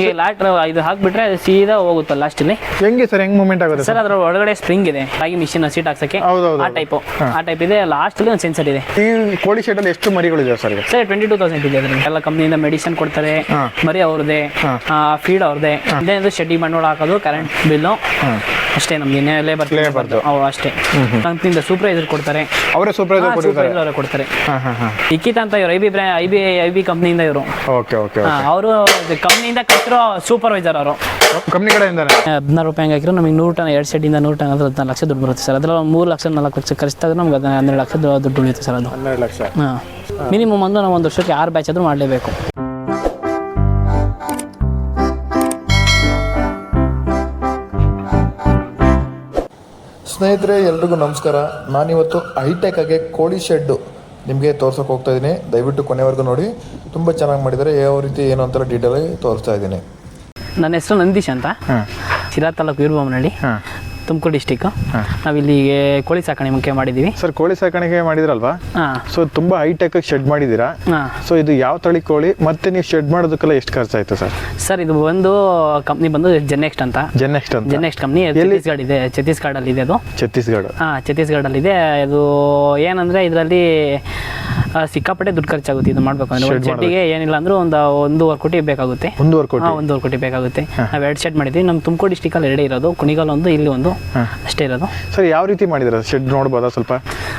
ಈಗ ಲಾಟ್ ಇದು ಹಾಕ್ಬಿಟ್ರೆ ಅದು ಸೀದಾ ಹೋಗುತ್ತೆ ಲಾಸ್ಟಲ್ಲಿ ಹೆಂಗೆ ಸರ್ ಹೆಂಗ್ ಮೂಮೆಂಟ್ ಆಗುತ್ತೆ ಸರ್ ಅದ್ರ ಒಳಗಡೆ ಸ್ಪ್ರಿಂಗ್ ಇದೆ. ರಾಗಿ ಮಿಷಿನ್ ಸೀಟ್ ಹಾಕ್ಸಕ್ಕೆ. ಹೌದೌದು ಆ ಟೈಪ್ ಆ ಟೈಪ್ ಇದೆ. ಲಾಸ್ಟಲ್ಲಿ ಒಂದು ಸೆನ್ಸರ್ ಇದೆ. ಈ ಕೋಳಿ ಶೆಡ್ ಅಲ್ಲಿ ಎಷ್ಟು ಮರಿಗಳಿದೆ ಸರ್ ಈಗ? ಸರ್ ಟ್ವೆಂಟಿ ಟೂ ತೌಸಂಡ್ ಇದೆ ಅದ್ರಲ್ಲಿ. ಎಲ್ಲ ಕಂಪ್ನಿಯಿಂದ ಮೆಡಿಸಿನ್ ಕೊಡ್ತಾರೆ. ಹಾ. ಮರಿ ಅವ್ರದ್ದೇ. ಫೀಡ್ ಅವ್ರದ್ದೇ. ಇದೇನು ಶೆಡ್ಡಿ ಬಂಡವಾಳ ಹಾಕೋದು ಕರೆಂಟ್ ಬಿಲ್ಲು ಅಷ್ಟೇ ನಮ್ಗೆ ಲೇಬರ್ Labourದು. ಅವು ಅಷ್ಟೇ. ಕಂಪ್ನಿಯಿಂದ ಸೂಪರ್ವೈಸರ್ ಕೊಡ್ತಾರೆ. ಅವರೇ ಸೂಪರ್ವೈಸರ್ ಕೊಟ್ಟಿದ್ದಾರೆ ಸೂಪರ್ವೈಸರ್ ಕೊಡ್ತಾರೆ. ಇಕ್ಕಿತ ಹಾಂ ಹಾಂ. ಇಕ್ಕಿತ್ ಅಂತ ಇವರು I B IB I B I B ಕಂಪ್ನಿಯಿಂದ ಇವರು. ಓಕೆ ಓಕೆ ಅವರು ಕಂಪ್ನಿಯಿಂದ ಕಟ್ಟಿರೋ ಸೂಪರ್ವೈಸರ್ ಅವರು. ಕಂಪ್ನಿ ಕಡೆಯಿಂದ ಹದಿನಾರು ರೂಪಾಯಿ ಹಂಗೆ ಹಾಕಿರೋ ನಮಗೆ ನೂರು ಟನ್ ಎರಡು ಸೆಡ್ಡಿಂದ ನೂರು ಟನ್ ಅಂದ್ರೆ ಹದಿನಾರು ಲಕ್ಷ ದುಡ್ಡು ಬರುತ್ತೆ ಸರ್. ಅದ್ರ ಮೂರು ಲಕ್ಷ ನಾಲ್ಕು ಲಕ್ಷ ಖರ್ಚಾದ್ರೆ ನಮ್ಗೆ ಅದನ್ನ ಹನ್ನೆರಡು ಲಕ್ಷ ದುಡ್ಡು ಉಳಿಯುತ್ತೆ ಸರ್ ಅದು. ಹನ್ನೆರಡು ಲಕ್ಷ. ಹಾಂ. ಮಿನಿಮಮ್ ಅಂದ್ರೆ ನಾವು ಒಂದು ವರ್ಷಕ್ಕೆ ಆರು ಬ್ಯಾಚ್ ಆದರೂ ಮಾಡಲೇಬೇಕು. ಸ್ನೇಹಿತರೆ ಎಲ್ರಿಗೂ ನಮಸ್ಕಾರ. ನಾನಿವತ್ತು ಹೈಟೆಕ್ ಆಗಿ ಕೋಳಿ ಶೆಡ್ಡು ನಿಮಗೆ ತೋರ್ಸೋಕೆ ಹೋಗ್ತಾ ಇದ್ದೀನಿ ದಯವಿಟ್ಟು ಕೊನೆವರೆಗೂ ನೋಡಿ. ತುಂಬ ಚೆನ್ನಾಗಿ ಮಾಡಿದ್ದಾರೆ ಯಾವ ರೀತಿ ಏನು ಅಂತೆಲ್ಲ ಡೀಟೇಲಾಗಿ ತೋರಿಸ್ತಾ ಇದ್ದೀನಿ ನನ್ನ ಹೆಸರು ನಂದೀಶ್ ಅಂತ. ಶಿರಾ ತಾಲೂಕು ವೀರಭವನಹಳ್ಳಿ ತುಮಕೂರು ನಾವು ನಾವಿಲ್ಲಿಗೆ ಕೋಳಿ ಸಾಕಾಣಿಕೆ ಮುಖ್ಯ ಮಾಡಿದ್ದೀವಿ. ಸರ್ ಕೋಳಿ ಸಾಕಾಣಿಕೆ ಮಾಡಿದ್ರಲ್ವಾ? ಹಾಂ. ಸೊ ತುಂಬಾ ಹೈಟೆಕ್ ಶೆಡ್ ಮಾಡಿದ್ದೀರಾ? ಹಾಂ. ಸೊ ಇದು ಯಾವ ತಳಿ ಕೋಳಿ? ಮತ್ತೆ ನೀವು ಶೆಡ್ ಮಾಡೋದಕ್ಕೆಲ್ಲ ಎಷ್ಟು ಖರ್ಚಾಯ್ತು ಸರ್? ಸರ್ ಇದು ಒಂದು ಕಂಪ್ನಿ ಬಂದು ಜೆನ್ನೆಕ್ಸ್ಟ್ ಅಂತ. ಜೆನ್ನೆಕ್ಸ್ಟ್ ಅಂತ. ಜೆನ್ನೆಕ್ಸ್ಟ್ ಕಂಪ್ನಿ ಛತ್ತೀಸ್ಗಢ ಇದೆ ಛತ್ತೀಸ್ಗಢ ಅಲ್ಲಿ ಇದೆ ಅದು. ಛತ್ತೀಸ್ಗಢ ಹಾ ಛತ್ತೀಸ್ಗಢ ಅಲ್ಲಿ ಇದೆ. ಇದು ಏನಂದ್ರೆ ಇದರಲ್ಲಿ ಸಿಕ್ಕಾಪಟ್ಟೆ ದುಡ್ಡು ಖರ್ಚಾಗುತ್ತೆ ಇದು ಮಾಡ್ಬೇಕು. ಅಂದ್ರೆ ಒಂದು ಶೆಡ್ಡಿಗೆ ಏನಿಲ್ಲ ಅಂದ್ರೆ ಒಂದು ಒಂದೂವರೆ ಕೋಟಿ ಬೇಕಾಗುತ್ತೆ. ಒಂದೂವರೆ ಕೋಟಿ. ಒಂದೂವರೆ ಕೋಟಿ ಬೇಕಾಗುತ್ತೆ. ನಾವು ಎರಡು ಶೆಡ್ ಮಾಡಿದ್ವಿ ನಮ್ಮ ತುಮಕೂರು ಡಿಸ್ಟಿಕಲ್ಲಿ ಎರಡೇ ಇರೋದು. ಕುಣಿಗಲ್ ಒಂದು ಇಲ್ಲಿ ಒಂದು. ಅಷ್ಟೇ ಇರೋದು. ಸರ್ ಯಾವ ರೀತಿ ಮಾಡಿದ್ರ? ಶೆಡ್ ನೋಡಬಹುದಾ ಸ್ವಲ್ಪ?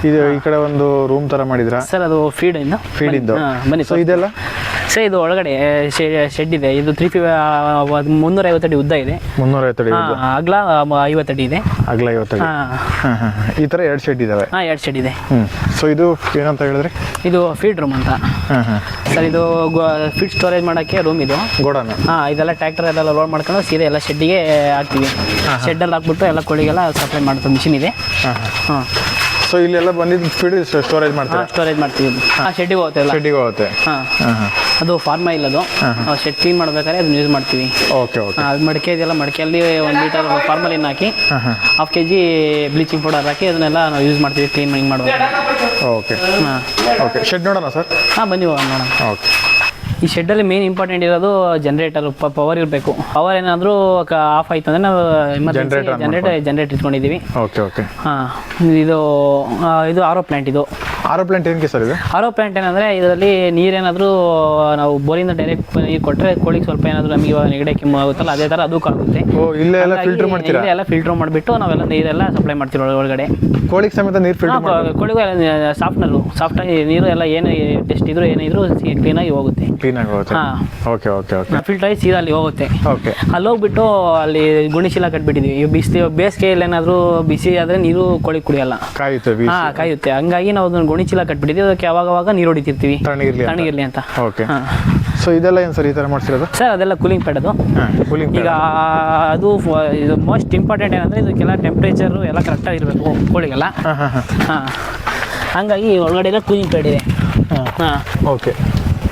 ಇದು ಈ ಕಡೆ ಒಂದು ರೂಮ್ ತರ ಮಾಡಿದ್ರ? ಸರ್ ಅದು ಫೀಡ್ ಇಂದ. ಫೀಡ್ ಇಂದ. ಬನ್ನಿ ಸೊ ಇದೆಲ್ಲ? ಸರ್ ಇದು ಒಳಗಡೆ ಶೆಡ್ ಇದೆ. ಇದು ತ್ರೀ ಫಿ ಮುನ್ನೂರ ಐವತ್ತಡಿ ಉದ್ದ ಇದೆ. ಮುನ್ನೂರೈವತ್ತು ಅಡಿ ಅಗ್ಲ ಐವತ್ತು ಐವತ್ತಡಿ ಇದೆ. ಅಗ್ಲ ಐವತ್ತಡಿ ಅಡಿ. ಹಾಂ. ಹಾಂ ಈ ತರ ಎರಡು ಶೆಡ್ ಇದಾವೆ? ಹಾಂ ಎರಡು ಶೆಡ್ ಇದೆ. ಸೊ ಇದು ಏನಂತ ಹೇಳಿದ್ರೆ? ಇದು ಫೀಡ್ ರೂಮ್ ಅಂತ. ಹಾಂ ಹಾಂ ಸರ್ ಇದು ಫೀಡ್ ಸ್ಟೋರೇಜ್ ಮಾಡೋಕ್ಕೆ ರೂಮ್ ಇದು. ಗೋಡನ್? ಹಾ ಇದೆಲ್ಲ ಟ್ರ್ಯಾಕ್ಟರ್ ಎಲ್ಲ ಲೋಡ್ ಮಾಡ್ಕೊಂಡು ಸೀದಾ ಎಲ್ಲ ಶೆಡ್ಡಿಗೆ ಹಾಕ್ತೀವಿ. ಶೆಡ್ಡಲ್ಲಿ ಹಾಕ್ಬಿಟ್ಟು ಎಲ್ಲ ಕೋಳಿಗೆಲ್ಲ ಸಪ್ಲೈ ಮಾಡೋ ಮಿಷಿನ್ ಇದೆ. ಹಾಂ ಸೊ ಇಲ್ಲೆಲ್ಲ ಬಂದಿದ್ದು ಫೀಡ್ ಸ್ಟೋರೇಜ್ ಮಾಡ್ತಾರೆ? ಸ್ಟೋರೇಜ್ ಮಾಡ್ತೀವಿ. ಹಾಂ. ಶೆಡ್ಡಿಗೆ ಹೋಗುತ್ತೆ ಎಲ್ಲ. ಶೆಡ್ಡಿಗೆ ಹೋಗುತ್ತೆ. ಹಾಂ. ಅದು ಫಾರ್ಮ ಇಲ್ಲ ಅದು. ಶೆಡ್ ಕ್ಲೀನ್ ಮಾಡ್ಬೇಕಾದ್ರೆ ಅದನ್ನ ಯೂಸ್ ಮಾಡ್ತೀವಿ. ಓಕೆ ಓಕೆ ಅದು ಮಡಿಕೆ ಇದೆಲ್ಲ ಮಡಿಕೆಯಲ್ಲಿ ಒಂದು ಲೀಟರ್ ಫಾರ್ಮಲಿನ್ ಹಾಕಿ half K G bleaching powder ಹಾಕಿ ಅದನ್ನೆಲ್ಲ ನಾವು ಯೂಸ್ ಮಾಡ್ತೀವಿ ಕ್ಲೀನ್ ಹಿಂಗೆ ಮಾಡ್ಬೇಕು. ಓಕೆ ಹಾಂ. ಓಕೆ ಶೆಡ್ ನೋಡೋಣ ಸರ್ ಹಾಂ ಬನ್ನಿ ಹೋಗೋಣ ನೋಡೋಣ. ಓಕೆ ಈ ಶೆಡ್ಡಲ್ಲಿ ಮೇನ್ ಇಂಪಾರ್ಟೆಂಟ್ ಇರೋದು ಜನರೇಟರ್ ಪವರ್ ಇರಬೇಕು. ಪವರ್ ಏನಾದರೂ ಆಫ್ ಆಯ್ತು ಅಂದರೆ ನಾವು ಜನರೇಟರ್ ಜನರೇಟರ್ ಇಟ್ಕೊಂಡಿದ್ದೀವಿ. ಓಕೆ ಓಕೆ ಹಾಂ ಇದು ಇದು ಆರೋ ಪ್ಲಾಂಟ್ ಇದು. ಆರೋ ಪ್ಲಾಂಟ್ ಏನಕ್ಕೆ ಸರ್ ಇದು? ಆರೋ ಪ್ಲಾಂಟ್ ಏನಂದರೆ ಇದರಲ್ಲಿ ನೀರೇನಾದರೂ ನಾವು ಬೋರಿಂದ ಡೈರೆಕ್ಟ್ ನೀರು ಕೊಟ್ಟರೆ ಕೋಳಿಗೆ ಸ್ವಲ್ಪ ಏನಾದರೂ ನಮಗೆ ಇವಾಗ ನೆಗಡಿ ಕೆಮ್ಮು ಆಗುತ್ತಲ್ಲ ಅದೇ ಥರ ಅದು ಆಗುತ್ತೆ ಓ ಇಲ್ಲೇ ಎಲ್ಲ ಫಿಲ್ಟರ್ ಮಾಡ್ತೀರಾ? ಇಲ್ಲೇ ಎಲ್ಲ ಫಿಲ್ಟರ್ ಮಾಡಿಬಿಟ್ಟು ನಾವೆಲ್ಲ ನೀರೆಲ್ಲ ಸಪ್ಲೈ ಮಾಡ್ತೀವಿ ಒಳ- ಒಳಗಡೆ. ಕೋಳಿಗೆ ಸಮೇತ ನೀರು ಫಿಲ್ಟರ್ ಕೋಳಿಗೂ ಸಾಫ್ಟ್ನಲ್ಲು ಸಾಫ್ಟಾಗಿ ನೀರು ಎಲ್ಲ ಏನು ಟೆಸ್ಟ್ ಇದ್ರು ಏನಿದ್ರು ಕ್ಲೀನಾಗಿ ಹೋಗುತ್ತೆ. ಕ್ಲೀನಾಗಿ ಹೋಗುತ್ತೆ. ಹಾಂ. ಓಕೆ ಓಕೆ ಓಕೆ ಫಿಲ್ಟರ್ ಆಗಿ ಸೀದಾ ಅಲ್ಲಿ ಹೋಗುತ್ತೆ. ಓಕೆ ಅಲ್ಲಿ ಹೋಗ್ಬಿಟ್ಟು ಅಲ್ಲಿ ಗುಣಿಶೀಲ ಕಟ್ಬಿಟ್ಟಿದ್ವಿ. ಈಗ ಬಿಸಿ ಬೇಸಿಗೆಯಲ್ಲಿ ಏನಾದರೂ ಬಿಸಿ ಆದರೆ ನೀರು ಕೋಳಿ ಕುಡಿಯಲ್ಲ. ಕಾಯುತ್ತೆ ಹಾಂ ಕಾಯುತ್ತೆ. ಹಂಗಾಗಿ ನಾವು ಅದನ್ನ ಗುಣಿಚೀಲ ಕಟ್ಬಿಟ್ಟಿದ್ವಿ ಅದಕ್ಕೆ ಯಾವಾಗ ಅವಾಗ ನೀರು ಹೊಡಿತಿರ್ತೀವಿ. ತಣ್ಣಗಿರ್ಲಿ ಅಂತ. ತಣ್ಣಗಿರ್ಲಿ ಅಂತ. ಓಕೆ ಹಾಂ. ಸೊ ಇದೆಲ್ಲ ಏನು ಸರ್ ಈ ಥರ ಮಾಡ್ಸಿರೋದು? ಸರ್ ಅದೆಲ್ಲ ಕೂಲಿಂಗ್ ಪ್ಯಾಡ್ ಅದು. ಹಾಂ ಕೂಲಿಂಗ್ ಈಗ ಅದು. ಫ- ಇದು ಮೋಸ್ಟ್ ಇಂಪಾರ್ಟೆಂಟ್ ಏನಂದ್ರೆ ಇದಕ್ಕೆಲ್ಲ ಟೆಂಪ್ರೇಚರು ಎಲ್ಲ ಕರೆಕ್ಟಾಗಿ ಇರಬೇಕು ಕೋಳಿಗೆಲ್ಲ. ಹಾಂ ಹಾಂ ಹಾಂ. ಹಾಂ. ಹಂಗಾಗಿ ಒಳಗಡೆ ಎಲ್ಲ ಕೂಲಿಂಗ್ ಪ್ಯಾಡ್ ಇದೆ. ಹಾಂ. ಹಾಂ. ಓಕೆ